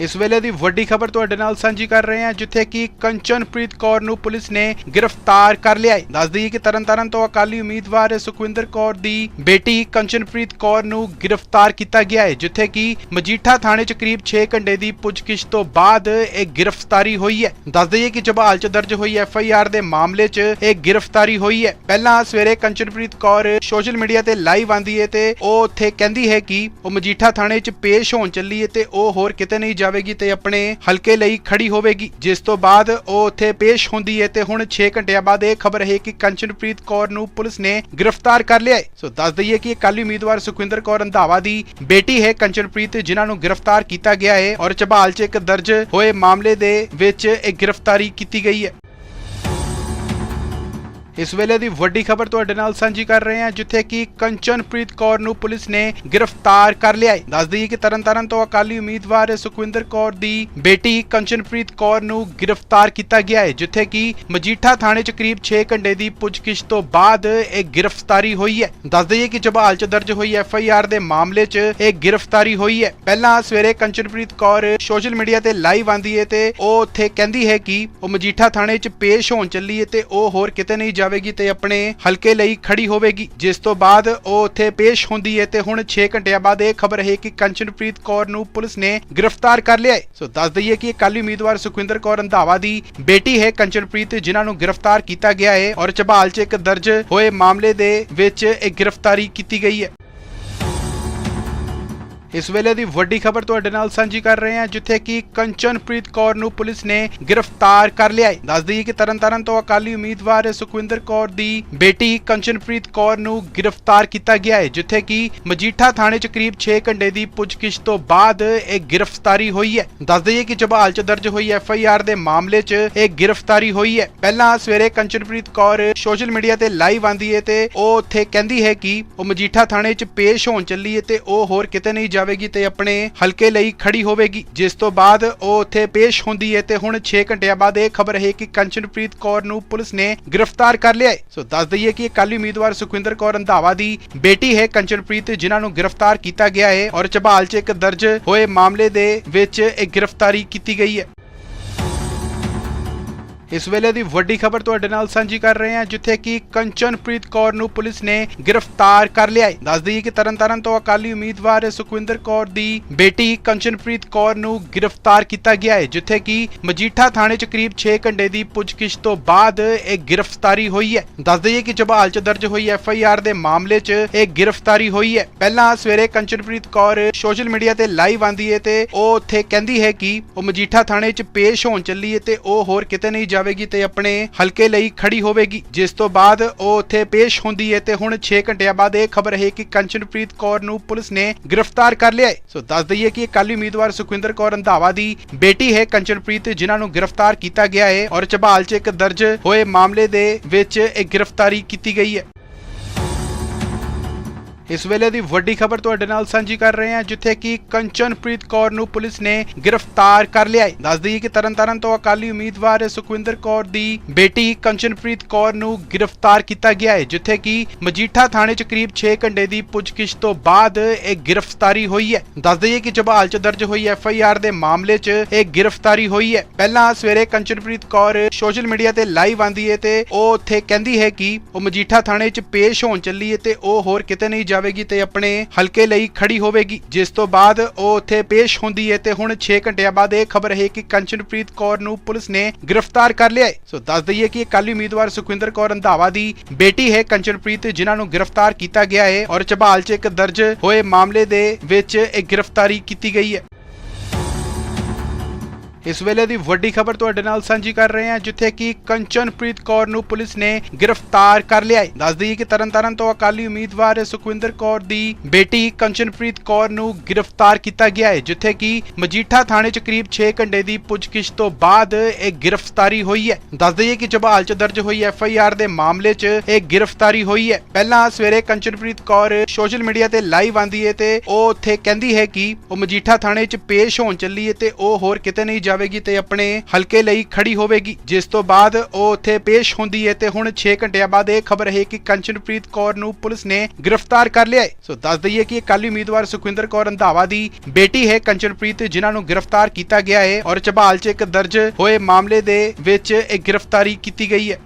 Speaker 1: ਇਸ ਵੇਲੇ ਦੀ ਵੱਡੀ ਖਬਰ ਤੁਹਾਡੇ ਨਾਲ ਸਾਂਝੀ ਕਰ ਰਹੇ ਹਾਂ, ਜਿੱਥੇ ਕਿ ਕੰਚਨਪ੍ਰੀਤ ਕੌਰ ਨੂੰ ਪੁਲਿਸ ਨੇ ਗ੍ਰਿਫਤਾਰ ਕਰ ਲਿਆ ਹੈ। ਦੱਸ ਦਈਏ ਕਿ ਤਰਨਤਾਰਨ ਤੋਂ ਅਕਾਲੀ ਉਮੀਦਵਾਰ ਸੁਖਵਿੰਦਰ ਕੌਰ ਦੀ ਬੇਟੀ ਕੰਚਨਪ੍ਰੀਤ ਕੌਰ ਨੂੰ ਗ੍ਰਿਫਤਾਰ ਕੀਤਾ ਗਿਆ ਹੈ, ਜਿੱਥੇ ਕਿ ਮਜੀਠਾ ਥਾਣੇ 'ਚ ਕਰੀਬ 6 ਘੰਟੇ ਦੀ ਪੁੱਛਗਿੱਛ ਤੋਂ ਬਾਅਦ ਇਹ ਗ੍ਰਿਫਤਾਰੀ ਹੋਈ ਹੈ। ਦੱਸ ਦਈਏ ਕਿ ਜਬਾਲ 'ਚ ਦਰਜ ਹੋਈ ਐਫ ਆਈ ਆਰ ਦੇ ਮਾਮਲੇ 'ਚ ਇਹ ਗ੍ਰਿਫਤਾਰੀ ਹੋਈ ਹੈ। ਪਹਿਲਾਂ ਸਵੇਰੇ ਕੰਚਨਪ੍ਰੀਤ ਕੌਰ ਸੋਸ਼ਲ ਮੀਡੀਆ ਤੇ ਲਾਈਵ ਆਂਦੀ ਹੈ ਤੇ ਉਹ ਉੱਥੇ ਕਹਿੰਦੀ ਹੈ ਕਿ ਉਹ ਮਜੀਠਾ ਥਾਣੇ 'ਚ ਪੇਸ਼ ਹੋਣ ਚੱਲੀ ਹੈ ਤੇ ਉਹ ਹੋਰ ਕਿਤੇ ਨਹੀਂ ਜਾਵੇਗੀ ਤੇ ਆਪਣੇ ਹਲਕੇ ਲਈ ਖੜੀ ਹੋਵੇਗੀ। ਜਿਸ ਤੋਂ ਬਾਅਦ ਉਹ ਉੱਥੇ ਪੇਸ਼ ਹੁੰਦੀ ਹੈ ਤੇ ਹੁਣ 6 ਘੰਟਿਆਂ ਬਾਅਦ ਇਹ ਖਬਰ ਹੈ ਕਿ ਕੰਚਨਪ੍ਰੀਤ ਕੌਰ ਨੂੰ ਪੁਲਿਸ ਨੇ ਗ੍ਰਿਫਤਾਰ ਕਰ ਲਿਆ ਹੈ। ਸੋ ਦੱਸ ਦਈਏ ਕਿ ਅਕਾਲੀ ਉਮੀਦਵਾਰ ਸੁਖਵਿੰਦਰ ਕੌਰ ਰੰਧਾਵਾ ਦੀ ਬੇਟੀ ਹੈ ਕੰਚਨਪ੍ਰੀਤ, ਜਿਨ੍ਹਾਂ ਨੂੰ ਗ੍ਰਿਫਤਾਰ ਕੀਤਾ ਗਿਆ ਹੈ ਔਰ ਝਬਾਲ 'ਚ ਇੱਕ ਦਰਜ ਹੋਏ ਮਾਮਲੇ ਦੇ ਵਿੱਚ ਇਹ ਗ੍ਰਿਫਤਾਰੀ ਕੀਤੀ ਗਈ ਹੈ। ਇਸ ਵੇਲੇ ਦੀ ਵੱਡੀ ਖਬਰ ਤੁਹਾਡੇ ਨਾਲ ਸਾਂਝੀ ਕਰ ਰਹੇ ਹਾਂ, ਜਿੱਥੇ ਕਿ ਕੰਚਨਪ੍ਰੀਤ ਕੌਰ ਨੂੰ ਪੁਲਿਸ ਨੇ ਗ੍ਰਿਫਤਾਰ ਕਰ ਲਿਆ ਹੈ। ਦੱਸ ਦਈਏ ਕਿ ਤਰਨਤਾਰਨ ਤੋਂ ਅਕਾਲੀ ਉਮੀਦਵਾਰ ਸੁਖਵਿੰਦਰ ਕੌਰ ਦੀ ਬੇਟੀ ਕੰਚਨਪ੍ਰੀਤ ਕੌਰ ਨੂੰ ਗ੍ਰਿਫਤਾਰ ਕੀਤਾ ਗਿਆ ਹੈ, ਜਿੱਥੇ ਕਿ ਮਜੀਠਾ ਥਾਣੇ 'ਚ ਕਰੀਬ 6 ਘੰਟੇ ਦੀ ਪੁੱਛਗਿੱਛ ਤੋਂ ਬਾਅਦ ਇਹ ਗ੍ਰਿਫਤਾਰੀ ਹੋਈ ਹੈ। ਦੱਸ ਦਈਏ ਕਿ ਜਬਾਲ 'ਚ ਦਰਜ ਹੋਈ ਐਫ ਆਈ ਆਰ ਦੇ ਮਾਮਲੇ 'ਚ ਇਹ ਗ੍ਰਿਫਤਾਰੀ ਹੋਈ ਹੈ। ਪਹਿਲਾਂ ਸਵੇਰੇ ਕੰਚਨਪ੍ਰੀਤ ਕੌਰ ਸੋਸ਼ਲ ਮੀਡੀਆ ਤੇ ਲਾਈਵ ਆਂਦੀ ਹੈ ਤੇ ਉਹ ਉੱਥੇ ਕਹਿੰਦੀ ਹੈ ਕਿ ਉਹ ਮਜੀਠਾ ਥਾਣੇ 'ਚ ਪੇਸ਼ ਹੋਣ ਚੱਲੀ ਹੈ ਤੇ ਉਹ ਹੋਰ ਕਿਤੇ ਨਹੀਂ ਜਾਵੇਗੀ ਤੇ ਆਪਣੇ ਹਲਕੇ ਲਈ ਖੜੀ ਹੋਵੇਗੀ। ਜਿਸ ਤੋਂ ਬਾਅਦ ਉਹ ਉੱਥੇ ਪੇਸ਼ ਹੁੰਦੀ ਹੈ ਤੇ ਹੁਣ 6 ਘੰਟਿਆਂ ਬਾਅਦ ਇਹ ਖਬਰ ਹੈ ਕਿ ਕੰਚਨਪ੍ਰੀਤ ਕੌਰ ਨੂੰ ਪੁਲਿਸ ਨੇ ਗ੍ਰਿਫਤਾਰ ਕਰ ਲਿਆ ਹੈ ਸੋ ਦੱਸ ਦਈਏ ਕਿ ਅਕਾਲੀ ਉਮੀਦਵਾਰ ਸੁਖਵਿੰਦਰ ਕੌਰ ਰੰਧਾਵਾ ਦੀ ਬੇਟੀ ਹੈ ਕੰਚਨਪ੍ਰੀਤ, ਜਿਨ੍ਹਾਂ ਨੂੰ ਗ੍ਰਿਫਤਾਰ ਕੀਤਾ ਗਿਆ ਹੈ ਔਰ ਝਬਾਲ 'ਚ ਇੱਕ ਦਰਜ ਹੋਏ ਮਾਮਲੇ ਦੇ ਵਿੱਚ ਇਹ ਗ੍ਰਿਫਤਾਰੀ ਕੀਤੀ ਗਈ ਹੈ ਇਸ ਵੇਲੇ ਦੀ ਵੱਡੀ ਖਬਰ ਤੁਹਾਡੇ ਨਾਲ ਸਾਂਝੀ ਕਰ ਰਹੇ ਹਾਂ, ਜਿੱਥੇ ਕਿ ਕੰਚਨਪ੍ਰੀਤ ਕੌਰ ਨੂੰ ਪੁਲਿਸ ਨੇ ਗ੍ਰਿਫਤਾਰ ਕਰ ਲਿਆ ਹੈ। ਦੱਸ ਦਈਏ ਕਿ ਤਰਨਤਾਰਨ ਤੋਂ ਅਕਾਲੀ ਉਮੀਦਵਾਰ ਸੁਖਵਿੰਦਰ ਕੌਰ ਦੀ ਬੇਟੀ ਕੰਚਨਪ੍ਰੀਤ ਕੌਰ ਨੂੰ ਗ੍ਰਿਫਤਾਰ ਕੀਤਾ ਗਿਆ ਹੈ, ਜਿੱਥੇ ਕਿ ਮਜੀਠਾ ਥਾਣੇ 'ਚ ਕਰੀਬ 6 ਘੰਟੇ ਦੀ ਪੁੱਛਗਿੱਛ ਤੋਂ ਬਾਅਦ ਇਹ ਗ੍ਰਿਫਤਾਰੀ ਹੋਈ ਹੈ। ਦੱਸ ਦਈਏ ਕਿ ਜਬਾਲ 'ਚ ਦਰਜ ਹੋਈ ਐਫ ਆਈ ਆਰ ਦੇ ਮਾਮਲੇ 'ਚ ਇਹ ਗ੍ਰਿਫਤਾਰੀ ਹੋਈ ਹੈ। ਪਹਿਲਾਂ ਸਵੇਰੇ ਕੰਚਨਪ੍ਰੀਤ ਕੌਰ ਸੋਸ਼ਲ ਮੀਡੀਆ ਤੇ ਲਾਈਵ ਆਂਦੀ ਹੈ ਤੇ ਉਹ ਉੱਥੇ ਕਹਿੰਦੀ ਹੈ ਕਿ ਉਹ ਮਜੀਠਾ ਥਾਣੇ 'ਚ ਪੇਸ਼ ਹੋਣ ਚੱਲੀ ਹੈ ਤੇ ਉਹ ਹੋਰ ਕਿਤੇ ਨਹੀਂ ਜਾ ਜਾਵੇਗੀ ਤੇ ਆਪਣੇ ਹਲਕੇ ਲਈ ਖੜੀ ਹੋਵੇਗੀ। ਜਿਸ ਤੋਂ ਬਾਅਦ ਉਹ ਉੱਥੇ ਪੇਸ਼ ਹੁੰਦੀ ਹੈ ਤੇ ਹੁਣ 6 ਘੰਟਿਆਂ ਬਾਅਦ ਇਹ ਖਬਰ ਹੈ ਕਿ ਕੰਚਨਪ੍ਰੀਤ ਕੌਰ ਨੂੰ ਪੁਲਿਸ ਨੇ ਗ੍ਰਿਫਤਾਰ ਕਰ ਲਿਆ ਹੈ। ਸੋ ਦੱਸ ਦਈਏ ਕਿ ਅਕਾਲੀ ਉਮੀਦਵਾਰ ਸੁਖਵਿੰਦਰ ਕੌਰ ਰੰਧਾਵਾ ਦੀ ਬੇਟੀ ਹੈ ਕੰਚਨਪ੍ਰੀਤ, ਜਿਨ੍ਹਾਂ ਨੂੰ ਗ੍ਰਿਫਤਾਰ ਕੀਤਾ ਗਿਆ ਹੈ ਔਰ ਝਬਾਲ 'ਚ ਇੱਕ ਦਰਜ ਹੋਏ ਮਾਮਲੇ ਦੇ ਵਿੱਚ ਇਹ ਗ੍ਰਿਫਤਾਰੀ ਕੀਤੀ ਗਈ ਹੈ। ਇਸ ਵੇਲੇ ਦੀ ਵੱਡੀ ਖਬਰ ਤੁਹਾਡੇ ਨਾਲ ਸਾਂਝੀ ਕਰ ਰਹੇ ਹਾਂ, ਜਿੱਥੇ ਕਿ ਕੰਚਨਪ੍ਰੀਤ ਕੌਰ ਨੂੰ ਪੁਲਿਸ ਨੇ ਗ੍ਰਿਫਤਾਰ ਕਰ ਲਿਆ ਹੈ। ਦੱਸ ਦਈਏ ਕਿ ਤਰਨਤਾਰਨ ਤੋਂ ਅਕਾਲੀ ਉਮੀਦਵਾਰ ਸੁਖਵਿੰਦਰ ਕੌਰ ਦੀ ਬੇਟੀ ਕੰਚਨਪ੍ਰੀਤ ਕੌਰ ਨੂੰ ਗ੍ਰਿਫਤਾਰ ਕੀਤਾ ਗਿਆ ਹੈ, ਜਿੱਥੇ ਕਿ ਮਜੀਠਾ ਥਾਣੇ 'ਚ ਕਰੀਬ 6 ਘੰਟੇ ਦੀ ਪੁੱਛਗਿੱਛ ਤੋਂ ਬਾਅਦ ਇਹ ਗ੍ਰਿਫਤਾਰੀ ਹੋਈ ਹੈ। ਦੱਸ ਦਈਏ ਕਿ ਜਬਾਲ 'ਚ ਦਰਜ ਹੋਈ ਐਫ ਆਈ ਆਰ ਦੇ ਮਾਮਲੇ 'ਚ ਇਹ ਗ੍ਰਿਫਤਾਰੀ ਹੋਈ ਹੈ। ਪਹਿਲਾਂ ਸਵੇਰੇ ਕੰਚਨਪ੍ਰੀਤ ਕੌਰ ਸੋਸ਼ਲ ਮੀਡੀਆ ਤੇ ਲਾਈਵ ਆਂਦੀ ਹੈ ਤੇ ਉਹ ਉੱਥੇ ਕਹਿੰਦੀ ਹੈ ਕਿ ਉਹ ਮਜੀਠਾ ਥਾਣੇ 'ਚ ਪੇਸ਼ ਹੋਣ ਚੱਲੀ ਹੈ ਤੇ ਉਹ ਹੋਰ ਕਿਤੇ ਨਹੀਂ ਜਾ ਜਾਵੇਗੀ ਤੇ ਆਪਣੇ ਹਲਕੇ ਲਈ ਖੜੀ ਹੋਵੇਗੀ। ਜਿਸ ਤੋਂ ਬਾਅਦ ਉਹ ਉੱਥੇ ਪੇਸ਼ ਹੁੰਦੀ ਹੈ ਤੇ ਹੁਣ 6 ਘੰਟਿਆਂ ਬਾਅਦ ਇਹ ਖਬਰ ਹੈ ਕਿ ਕੰਚਨਪ੍ਰੀਤ ਕੌਰ ਨੂੰ ਪੁਲਿਸ ਨੇ ਗ੍ਰਿਫਤਾਰ ਕਰ ਲਿਆ ਹੈ। ਸੋ ਦੱਸ ਦਈਏ ਕਿ ਅਕਾਲੀ ਉਮੀਦਵਾਰ ਸੁਖਵਿੰਦਰ ਕੌਰ ਰੰਧਾਵਾ ਦੀ ਬੇਟੀ ਹੈ ਕੰਚਨਪ੍ਰੀਤ, ਜਿਨ੍ਹਾਂ ਨੂੰ ਗ੍ਰਿਫਤਾਰ ਕੀਤਾ ਗਿਆ ਹੈ ਔਰ ਝਬਾਲ 'ਚ ਇੱਕ ਦਰਜ ਹੋਏ ਮਾਮਲੇ ਦੇ ਵਿੱਚ ਇਹ ਗ੍ਰਿਫਤਾਰੀ ਕੀਤੀ ਗਈ ਹੈ। ਇਸ ਵੇਲੇ ਦੀ ਵੱਡੀ ਖਬਰ ਤੁਹਾਡੇ ਨਾਲ ਸਾਂਝੀ ਕਰ ਰਹੇ ਹਾਂ, ਜਿੱਥੇ ਕਿ ਕੰਚਨਪ੍ਰੀਤ ਕੌਰ ਨੂੰ ਪੁਲਿਸ ਨੇ ਗ੍ਰਿਫਤਾਰ ਕਰ ਲਿਆ ਹੈ। ਦੱਸ ਦਈਏ ਕਿ ਤਰਨਤਾਰਨ ਤੋਂ ਅਕਾਲੀ ਉਮੀਦਵਾਰ ਸੁਖਵਿੰਦਰ ਕੌਰ ਦੀ ਬੇਟੀ ਕੰਚਨਪ੍ਰੀਤ ਕੌਰ ਨੂੰ ਗ੍ਰਿਫਤਾਰ ਕੀਤਾ ਗਿਆ ਹੈ, ਜਿੱਥੇ ਕਿ ਮਜੀਠਾ ਥਾਣੇ 'ਚ ਕਰੀਬ 6 ਘੰਟੇ ਦੀ ਪੁੱਛਗਿੱਛ ਤੋਂ ਬਾਅਦ ਇਹ ਗ੍ਰਿਫਤਾਰੀ ਹੋਈ ਹੈ। ਦੱਸ ਦਈਏ ਕਿ ਜਬਾਲ 'ਚ ਦਰਜ ਹੋਈ ਐਫ ਆਈ ਆਰ ਦੇ ਮਾਮਲੇ 'ਚ ਇਹ ਗ੍ਰਿਫਤਾਰੀ ਹੋਈ ਹੈ। ਪਹਿਲਾਂ ਸਵੇਰੇ ਕੰਚਨਪ੍ਰੀਤ ਕੌਰ ਸੋਸ਼ਲ ਮੀਡੀਆ ਤੇ ਲਾਈਵ ਆਂਦੀ ਹੈ ਤੇ ਉਹ ਉੱਥੇ ਕਹਿੰਦੀ ਹੈ ਕਿ ਉਹ ਮਜੀਠਾ ਥਾਣੇ 'ਚ ਪੇਸ਼ ਹੋਣ ਚੱਲੀ ਹੈ ਤੇ ਉਹ ਹੋਰ ਕਿਤੇ ਨਹੀਂ ਜਾਵੇਗੀ ਤੇ ਆਪਣੇ ਹਲਕੇ ਲਈ ਖੜੀ ਹੋਵੇਗੀ। ਜਿਸ ਤੋਂ ਬਾਅਦ ਉਹ ਉੱਥੇ ਪੇਸ਼ ਹੁੰਦੀ ਹੈ ਤੇ ਹੁਣ 6 ਘੰਟਿਆਂ ਬਾਅਦ ਇਹ ਖਬਰ ਹੈ ਕਿ ਕੰਚਨਪ੍ਰੀਤ ਕੌਰ ਨੂੰ ਪੁਲਿਸ ਨੇ ਗ੍ਰਿਫਤਾਰ ਕਰ ਲਿਆ ਹੈ। ਸੋ ਦੱਸ ਦਈਏ ਕਿ ਅਕਾਲੀ ਉਮੀਦਵਾਰ ਸੁਖਵਿੰਦਰ ਕੌਰ ਰੰਧਾਵਾ ਦੀ ਬੇਟੀ ਹੈ ਕੰਚਨਪ੍ਰੀਤ, ਜਿਨ੍ਹਾਂ ਨੂੰ ਗ੍ਰਿਫਤਾਰ ਕੀਤਾ ਗਿਆ ਹੈ ਔਰ ਝਬਾਲ 'ਚ ਇੱਕ ਦਰਜ ਹੋਏ ਮਾਮਲੇ ਦੇ ਵਿੱਚ ਇਹ ਗ੍ਰਿਫਤਾਰੀ ਕੀਤੀ ਗਈ ਹੈ। ਇਸ ਵੇਲੇ ਦੀ ਵੱਡੀ ਖਬਰ ਤੁਹਾਡੇ ਨਾਲ ਸਾਂਝੀ ਕਰ ਰਹੇ ਹਾਂ, ਜਿੱਥੇ ਕਿ ਕੰਚਨਪ੍ਰੀਤ ਕੌਰ ਨੂੰ ਪੁਲਿਸ ਨੇ ਗ੍ਰਿਫਤਾਰ ਕਰ ਲਿਆ ਹੈ। ਦੱਸ ਦਈਏ ਕਿ ਤਰਨਤਾਰਨ ਤੋਂ ਅਕਾਲੀ ਉਮੀਦਵਾਰ ਸੁਖਵਿੰਦਰ ਕੌਰ ਦੀ ਬੇਟੀ ਕੰਚਨਪ੍ਰੀਤ ਕੌਰ ਨੂੰ ਗ੍ਰਿਫਤਾਰ ਕੀਤਾ ਗਿਆ ਹੈ, ਜਿੱਥੇ ਕਿ ਮਜੀਠਾ ਥਾਣੇ 'ਚ ਕਰੀਬ 6 ਘੰਟੇ ਦੀ ਪੁੱਛਗਿੱਛ ਤੋਂ ਬਾਅਦ ਇਹ ਗ੍ਰਿਫਤਾਰੀ ਹੋਈ ਹੈ। ਦੱਸ ਦਈਏ ਕਿ ਜਬਾਲ 'ਚ ਦਰਜ ਹੋਈ ਐਫ ਆਈ ਆਰ ਦੇ ਮਾਮਲੇ 'ਚ ਇਹ ਗ੍ਰਿਫਤਾਰੀ ਹੋਈ ਹੈ। ਪਹਿਲਾਂ ਸਵੇਰੇ ਕੰਚਨਪ੍ਰੀਤ ਕੌਰ ਸੋਸ਼ਲ ਮੀਡੀਆ ਤੇ ਲਾਈਵ ਆਂਦੀ ਹੈ ਤੇ ਉਹ ਉੱਥੇ ਕਹਿੰਦੀ ਹੈ ਕਿ ਉਹ ਮਜੀਠਾ ਥਾਣੇ 'ਚ ਪੇਸ਼ ਹੋਣ ਚੱਲੀ ਹੈ ਤੇ ਉਹ ਹੋਰ ਕਿਤੇ ਨਹੀਂ ਜਾ ਜਾਵੇਗੀ ਤੇ ਆਪਣੇ ਹਲਕੇ ਲਈ ਖੜੀ ਹੋਵੇਗੀ। ਜਿਸ ਤੋਂ ਬਾਅਦ ਉਹ ਉੱਥੇ ਪੇਸ਼ ਹੁੰਦੀ ਹੈ ਤੇ ਹੁਣ 6 ਘੰਟਿਆਂ ਬਾਅਦ ਇਹ ਖਬਰ ਹੈ ਕਿ ਕੰਚਨਪ੍ਰੀਤ ਕੌਰ ਨੂੰ ਪੁਲਿਸ ਨੇ ਗ੍ਰਿਫਤਾਰ ਕਰ ਲਿਆ ਹੈ ਸੋ ਦੱਸ ਦਈਏ ਕਿ ਅਕਾਲੀ ਉਮੀਦਵਾਰ ਸੁਖਵਿੰਦਰ ਕੌਰ ਰੰਧਾਵਾ ਦੀ ਬੇਟੀ ਹੈ। ਕੰਚਨਪ੍ਰੀਤ, ਜਿਨ੍ਹਾਂ ਨੂੰ ਗ੍ਰਿਫਤਾਰ ਕੀਤਾ ਗਿਆ ਹੈ ਔਰ ਝਬਾਲ 'ਚ ਇੱਕ ਦਰਜ ਹੋਏ ਮਾਮਲੇ ਦੇ ਵਿੱਚ ਇਹ ਗ੍ਰਿਫਤਾਰੀ ਕੀਤੀ ਗਈ ਹੈ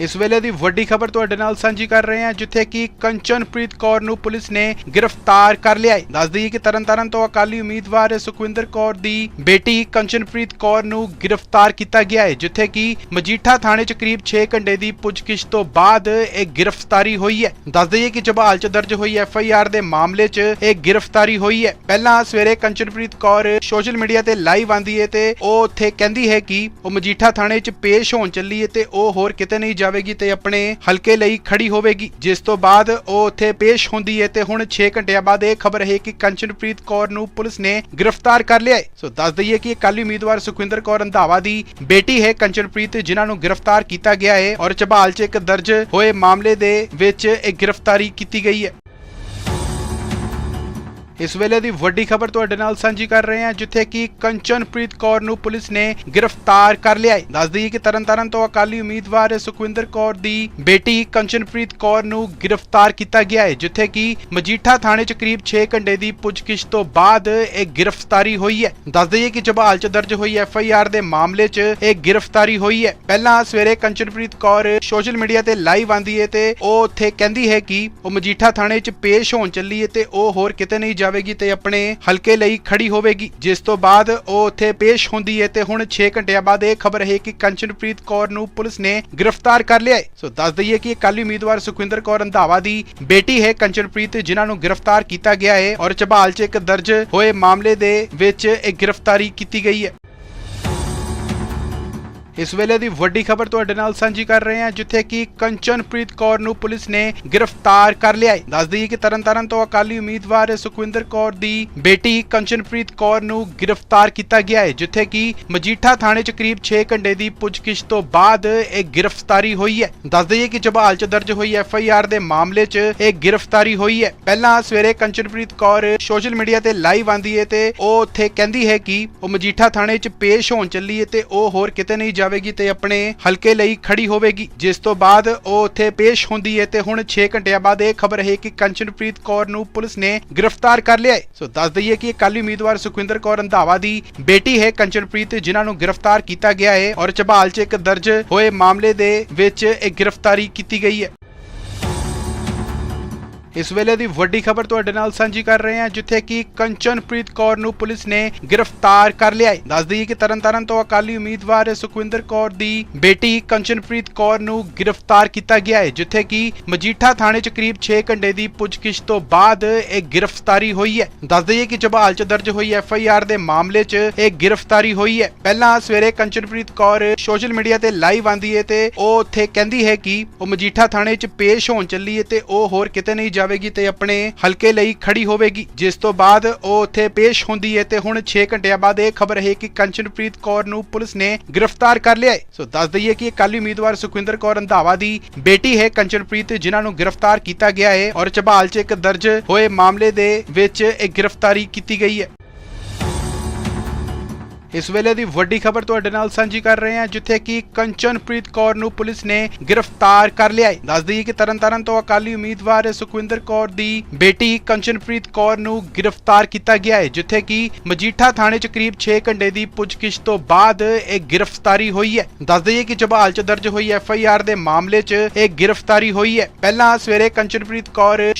Speaker 1: ਇਸ ਵੇਲੇ ਦੀ ਵੱਡੀ ਖਬਰ ਤੁਹਾਡੇ ਨਾਲ ਸਾਂਝੀ ਕਰ ਰਹੇ ਹਾਂ, ਜਿੱਥੇ ਕਿ ਕੰਚਨਪ੍ਰੀਤ ਕੌਰ ਨੂੰ ਪੁਲਿਸ ਨੇ ਗ੍ਰਿਫਤਾਰ ਕਰ ਲਿਆ ਹੈ। ਦੱਸ ਦਈਏ ਕਿ ਤਰਨਤਾਰਨ ਤੋਂ ਅਕਾਲੀ ਉਮੀਦਵਾਰ ਸੁਖਵਿੰਦਰ ਕੌਰ ਦੀ ਬੇਟੀ ਕੰਚਨਪ੍ਰੀਤ ਕੌਰ ਨੂੰ ਗ੍ਰਿਫਤਾਰ ਕੀਤਾ ਗਿਆ ਹੈ, ਜਿੱਥੇ ਕਿ ਮਜੀਠਾ ਥਾਣੇ 'ਚ ਕਰੀਬ 6 ਘੰਟੇ ਦੀ ਪੁੱਛਗਿੱਛ ਤੋਂ ਬਾਅਦ ਇਹ ਗ੍ਰਿਫਤਾਰੀ ਹੋਈ ਹੈ। ਦੱਸ ਦਈਏ ਕਿ ਜਬਾਲ 'ਚ ਦਰਜ ਹੋਈ ਐਫ ਆਈ ਆਰ ਦੇ ਮਾਮਲੇ 'ਚ ਇਹ ਗ੍ਰਿਫਤਾਰੀ ਹੋਈ ਹੈ। ਪਹਿਲਾਂ ਸਵੇਰੇ ਕੰਚਨਪ੍ਰੀਤ ਕੌਰ ਸੋਸ਼ਲ ਮੀਡੀਆ ਤੇ ਲਾਈਵ ਆਂਦੀ ਹੈ ਤੇ ਉਹ ਉੱਥੇ ਕਹਿੰਦੀ ਹੈ ਕਿ ਉਹ ਮਜੀਠਾ ਥਾਣੇ 'ਚ ਪੇਸ਼ ਹੋਣ ਚੱਲੀ ਹੈ ਤੇ ਉਹ ਹੋਰ ਕਿਤੇ ਨਹੀਂ ਜਾ ਜਾਵੇਗੀ ਤੇ ਆਪਣੇ ਹਲਕੇ ਲਈ ਖੜੀ ਹੋਵੇਗੀ। ਜਿਸ ਤੋਂ ਬਾਅਦ ਉਹ ਉੱਥੇ ਪੇਸ਼ ਹੁੰਦੀ ਹੈ ਤੇ ਹੁਣ 6 ਘੰਟਿਆਂ ਬਾਅਦ ਇਹ ਖਬਰ ਹੈ ਕਿ ਕੰਚਨਪ੍ਰੀਤ ਕੌਰ ਨੂੰ ਪੁਲਿਸ ਨੇ ਗ੍ਰਿਫਤਾਰ ਕਰ ਲਿਆ ਹੈ ਸੋ ਦੱਸ ਦਈਏ ਕਿ ਅਕਾਲੀ ਉਮੀਦਵਾਰ ਸੁਖਵਿੰਦਰ ਕੌਰ ਰੰਧਾਵਾ ਦੀ ਬੇਟੀ ਹੈ ਕੰਚਨਪ੍ਰੀਤ, ਜਿਨ੍ਹਾਂ ਨੂੰ ਗ੍ਰਿਫਤਾਰ ਕੀਤਾ ਗਿਆ ਹੈ ਔਰ ਝਬਾਲ 'ਚ ਇੱਕ ਦਰਜ ਹੋਏ ਮਾਮਲੇ ਦੇ ਵਿੱਚ ਇਹ ਗ੍ਰਿਫਤਾਰੀ ਕੀਤੀ ਗਈ ਹੈ ਇਸ ਵੇਲੇ ਦੀ ਵੱਡੀ ਖਬਰ ਤੁਹਾਡੇ ਨਾਲ ਸਾਂਝੀ ਕਰ ਰਹੇ ਹਾਂ, ਜਿੱਥੇ ਕਿ ਕੰਚਨਪ੍ਰੀਤ ਕੌਰ ਨੂੰ ਪੁਲਿਸ ਨੇ ਗ੍ਰਿਫਤਾਰ ਕਰ ਲਿਆ ਹੈ। ਦੱਸ ਦਈਏ ਕਿ ਤਰਨਤਾਰਨ ਤੋਂ ਅਕਾਲੀ ਉਮੀਦਵਾਰ ਸੁਖਵਿੰਦਰ ਕੌਰ ਦੀ ਬੇਟੀ ਕੰਚਨਪ੍ਰੀਤ ਕੌਰ ਨੂੰ ਗ੍ਰਿਫਤਾਰ ਕੀਤਾ ਗਿਆ ਹੈ, ਜਿੱਥੇ ਕਿ ਮਜੀਠਾ ਥਾਣੇ 'ਚ ਕਰੀਬ 6 ਘੰਟੇ ਦੀ ਪੁੱਛਗਿੱਛ ਤੋਂ ਬਾਅਦ ਇਹ ਗ੍ਰਿਫਤਾਰੀ ਹੋਈ ਹੈ। ਦੱਸ ਦਈਏ ਕਿ ਜਬਾਲ 'ਚ ਦਰਜ ਹੋਈ ਐਫ ਆਈ ਆਰ ਦੇ ਮਾਮਲੇ 'ਚ ਇਹ ਗ੍ਰਿਫਤਾਰੀ ਹੋਈ ਹੈ। ਪਹਿਲਾਂ ਸਵੇਰੇ ਕੰਚਨਪ੍ਰੀਤ ਕੌਰ ਸੋਸ਼ਲ ਮੀਡੀਆ ਤੇ ਲਾਈਵ ਆਂਦੀ ਹੈ ਤੇ ਉਹ ਉੱਥੇ ਕਹਿੰਦੀ ਹੈ ਕਿ ਉਹ ਮਜੀਠਾ ਥਾਣੇ 'ਚ ਪੇਸ਼ ਹੋਣ ਚੱਲੀ ਹੈ ਤੇ ਉਹ ਹੋਰ ਕਿਤੇ ਨਹੀਂ ਜਾ ਜਾਵੇਗੀ ਤੇ ਆਪਣੇ ਹਲਕੇ ਲਈ ਖੜੀ ਹੋਵੇਗੀ। ਜਿਸ ਤੋਂ ਬਾਅਦ ਉਹ ਉੱਥੇ ਪੇਸ਼ ਹੁੰਦੀ ਹੈ ਤੇ ਹੁਣ 6 ਘੰਟਿਆਂ ਬਾਅਦ ਇਹ ਖਬਰ ਹੈ ਕਿ ਕੰਚਨਪ੍ਰੀਤ ਕੌਰ ਨੂੰ ਪੁਲਿਸ ਨੇ ਗ੍ਰਿਫਤਾਰ ਕਰ ਲਿਆ ਹੈ ਸੋ ਦੱਸ ਦਈਏ ਕਿ ਅਕਾਲੀ ਉਮੀਦਵਾਰ ਸੁਖਵਿੰਦਰ ਕੌਰ ਰੰਧਾਵਾ ਦੀ ਬੇਟੀ ਹੈ ਕੰਚਨਪ੍ਰੀਤ, ਜਿਨ੍ਹਾਂ ਨੂੰ ਗ੍ਰਿਫਤਾਰ ਕੀਤਾ ਗਿਆ ਹੈ ਔਰ ਝਬਾਲ 'ਚ ਇੱਕ ਦਰਜ ਹੋਏ ਮਾਮਲੇ ਦੇ ਵਿੱਚ ਇਹ ਗ੍ਰਿਫਤਾਰੀ ਕੀਤੀ ਗਈ ਹੈ ਇਸ ਵੇਲੇ ਦੀ ਵੱਡੀ ਖਬਰ ਤੁਹਾਡੇ ਨਾਲ ਸਾਂਝੀ ਕਰ ਰਹੇ ਹਾਂ, ਜਿੱਥੇ ਕਿ ਕੰਚਨਪ੍ਰੀਤ ਕੌਰ ਨੂੰ ਪੁਲਿਸ ਨੇ ਗ੍ਰਿਫਤਾਰ ਕਰ ਲਿਆ ਹੈ। ਦੱਸ ਦਈਏ ਕਿ ਤਰਨਤਾਰਨ ਤੋਂ ਅਕਾਲੀ ਉਮੀਦਵਾਰ ਸੁਖਵਿੰਦਰ ਕੌਰ ਦੀ ਬੇਟੀ ਕੰਚਨਪ੍ਰੀਤ ਕੌਰ ਨੂੰ ਗ੍ਰਿਫਤਾਰ ਕੀਤਾ ਗਿਆ ਹੈ, ਜਿੱਥੇ ਕਿ ਮਜੀਠਾ ਥਾਣੇ 'ਚ ਕਰੀਬ 6 ਘੰਟੇ ਦੀ ਪੁੱਛਗਿੱਛ ਤੋਂ ਬਾਅਦ ਇਹ ਗ੍ਰਿਫਤਾਰੀ ਹੋਈ ਹੈ। ਦੱਸ ਦਈਏ ਕਿ ਜਬਾਲ 'ਚ ਦਰਜ ਹੋਈ ਐਫ ਆਈ ਆਰ ਦੇ ਮਾਮਲੇ 'ਚ ਇਹ ਗ੍ਰਿਫਤਾਰੀ ਹੋਈ ਹੈ। ਪਹਿਲਾਂ ਸਵੇਰੇ ਕੰਚਨਪ੍ਰੀਤ ਕੌਰ ਸੋਸ਼ਲ ਮੀਡੀਆ ਤੇ ਲਾਈਵ ਆਂਦੀ ਹੈ ਤੇ ਉਹ ਉੱਥੇ ਕਹਿੰਦੀ ਹੈ ਕਿ ਉਹ ਮਜੀਠਾ ਥਾਣੇ 'ਚ ਪੇਸ਼ ਹੋਣ ਚੱਲੀ ਹੈ ਤੇ ਉਹ ਹੋਰ ਕਿਤੇ ਨਹੀਂ ਜਾ ਜਾਵੇਗੀ ਤੇ ਆਪਣੇ ਹਲਕੇ ਲਈ ਖੜੀ ਹੋਵੇਗੀ। ਜਿਸ ਤੋਂ ਬਾਅਦ ਉਹ ਉੱਥੇ ਪੇਸ਼ ਹੁੰਦੀ ਹੈ ਤੇ ਹੁਣ 6 ਘੰਟਿਆਂ ਬਾਅਦ ਇਹ ਖਬਰ ਹੈ ਕਿ ਕੰਚਨਪ੍ਰੀਤ ਕੌਰ ਨੂੰ ਪੁਲਿਸ ਨੇ ਗ੍ਰਿਫਤਾਰ ਕਰ ਲਿਆ ਹੈ। ਸੋ ਦੱਸ ਦਈਏ ਕਿ ਅਕਾਲੀ ਉਮੀਦਵਾਰ ਸੁਖਵਿੰਦਰ ਕੌਰ ਰੰਧਾਵਾ ਦੀ ਬੇਟੀ ਹੈ ਕੰਚਨਪ੍ਰੀਤ, ਜਿਨ੍ਹਾਂ ਨੂੰ ਗ੍ਰਿਫਤਾਰ ਕੀਤਾ ਗਿਆ ਹੈ ਔਰ ਝਬਾਲ 'ਚ ਇੱਕ ਦਰਜ ਹੋਏ ਮਾਮਲੇ ਦੇ ਵਿੱਚ ਇਹ ਗ੍ਰਿਫਤਾਰੀ ਕੀਤੀ ਗਈ ਹੈ। ਇਸ ਵੇਲੇ ਦੀ ਵੱਡੀ ਖਬਰ ਤੁਹਾਡੇ ਨਾਲ ਸਾਂਝੀ ਕਰ ਰਹੇ ਹਾਂ, ਜਿੱਥੇ ਕਿ ਕੰਚਨਪ੍ਰੀਤ ਕੌਰ ਨੂੰ ਪੁਲਿਸ ਨੇ ਗ੍ਰਿਫਤਾਰ ਕਰ ਲਿਆ ਹੈ। ਦੱਸ ਦਈਏ ਕਿ ਤਰਨਤਾਰਨ ਤੋਂ ਅਕਾਲੀ ਉਮੀਦਵਾਰ ਸੁਖਵਿੰਦਰ ਕੌਰ ਦੀ ਬੇਟੀ ਕੰਚਨਪ੍ਰੀਤ ਕੌਰ ਨੂੰ ਗ੍ਰਿਫਤਾਰ ਕੀਤਾ ਗਿਆ ਹੈ, ਜਿੱਥੇ ਕਿ ਮਜੀਠਾ ਥਾਣੇ 'ਚ ਕਰੀਬ 6 ਘੰਟੇ ਦੀ ਪੁੱਛਗਿੱਛ ਤੋਂ ਬਾਅਦ ਇਹ ਗ੍ਰਿਫਤਾਰੀ ਹੋਈ ਹੈ। ਦੱਸ ਦਈਏ ਕਿ ਜਬਾਲ 'ਚ ਦਰਜ ਹੋਈ ਐਫ ਆਈ ਆਰ ਦੇ ਮਾਮਲੇ 'ਚ ਇਹ ਗ੍ਰਿਫਤਾਰੀ ਹੋਈ ਹੈ। ਪਹਿਲਾਂ ਸਵੇਰੇ ਕੰਚਨਪ੍ਰੀਤ ਕੌਰ ਸੋਸ਼ਲ ਮੀਡੀਆ ਤੇ ਲਾਈਵ ਆਂਦੀ ਹੈ ਤੇ ਉਹ ਉੱਥੇ ਕਹਿੰਦੀ ਹੈ ਕਿ ਉਹ ਮਜੀਠਾ ਥਾਣੇ 'ਚ ਪੇਸ਼ ਹੋਣ ਚੱਲੀ ਹੈ ਤੇ ਉਹ ਹੋਰ ਕਿਤੇ ਨਹੀਂ ਜਾਵੇਗੀ ਤੇ ਆਪਣੇ ਹਲਕੇ ਲਈ ਖੜੀ ਹੋਵੇਗੀ। ਜਿਸ ਤੋਂ ਬਾਅਦ ਉਹ ਉੱਥੇ ਪੇਸ਼ ਹੁੰਦੀ ਹੈ ਤੇ ਹੁਣ 6 ਘੰਟਿਆਂ ਬਾਅਦ ਇਹ ਖਬਰ ਹੈ ਕਿ ਕੰਚਨਪ੍ਰੀਤ ਕੌਰ ਨੂੰ ਪੁਲਿਸ ਨੇ ਗ੍ਰਿਫਤਾਰ ਕਰ ਲਿਆ ਹੈ। ਸੋ ਦੱਸ ਦਈਏ ਕਿ ਅਕਾਲੀ ਉਮੀਦਵਾਰ ਸੁਖਵਿੰਦਰ ਕੌਰ ਰੰਧਾਵਾ ਦੀ ਬੇਟੀ ਹੈ ਕੰਚਨਪ੍ਰੀਤ, ਜਿਨ੍ਹਾਂ ਨੂੰ ਗ੍ਰਿਫਤਾਰ ਕੀਤਾ ਗਿਆ ਹੈ ਔਰ ਝਬਾਲ 'ਚ ਇੱਕ ਦਰਜ ਹੋਏ ਮਾਮਲੇ ਦੇ ਵਿੱਚ ਇਹ ਗ੍ਰਿਫਤਾਰੀ ਕੀਤੀ ਗਈ ਹੈ। ਇਸ ਵੇਲੇ ਦੀ ਵੱਡੀ ਖਬਰ ਤੁਹਾਡੇ ਨਾਲ ਸਾਂਝੀ ਕਰ ਰਹੇ ਹਾਂ, ਜਿੱਥੇ ਕਿ ਕੰਚਨਪ੍ਰੀਤ ਕੌਰ ਨੂੰ ਪੁਲਿਸ ਨੇ ਗ੍ਰਿਫਤਾਰ ਕਰ ਲਿਆ ਹੈ। ਦੱਸ ਦਈਏ ਕਿ ਤਰਨਤਾਰਨ ਤੋਂ ਅਕਾਲੀ ਉਮੀਦਵਾਰ ਸੁਖਵਿੰਦਰ ਕੌਰ ਦੀ ਬੇਟੀ ਕੰਚਨਪ੍ਰੀਤ ਕੌਰ ਨੂੰ ਗ੍ਰਿਫਤਾਰ ਕੀਤਾ ਗਿਆ ਹੈ, ਜਿੱਥੇ ਕਿ ਮਜੀਠਾ ਥਾਣੇ 'ਚ ਕਰੀਬ 6 ਘੰਟੇ ਦੀ ਪੁੱਛਗਿੱਛ ਤੋਂ ਬਾਅਦ ਇਹ ਗ੍ਰਿਫਤਾਰੀ ਹੋਈ ਹੈ। ਦੱਸ ਦਈਏ ਕਿ ਜਬਾਲ 'ਚ ਦਰਜ ਹੋਈ ਐਫ ਆਈ ਆਰ ਦੇ ਮਾਮਲੇ 'ਚ ਇਹ ਗ੍ਰਿਫਤਾਰੀ ਹੋਈ ਹੈ। ਪਹਿਲਾਂ ਸਵੇਰੇ ਕੰਚਨਪ੍ਰੀਤ ਕੌਰ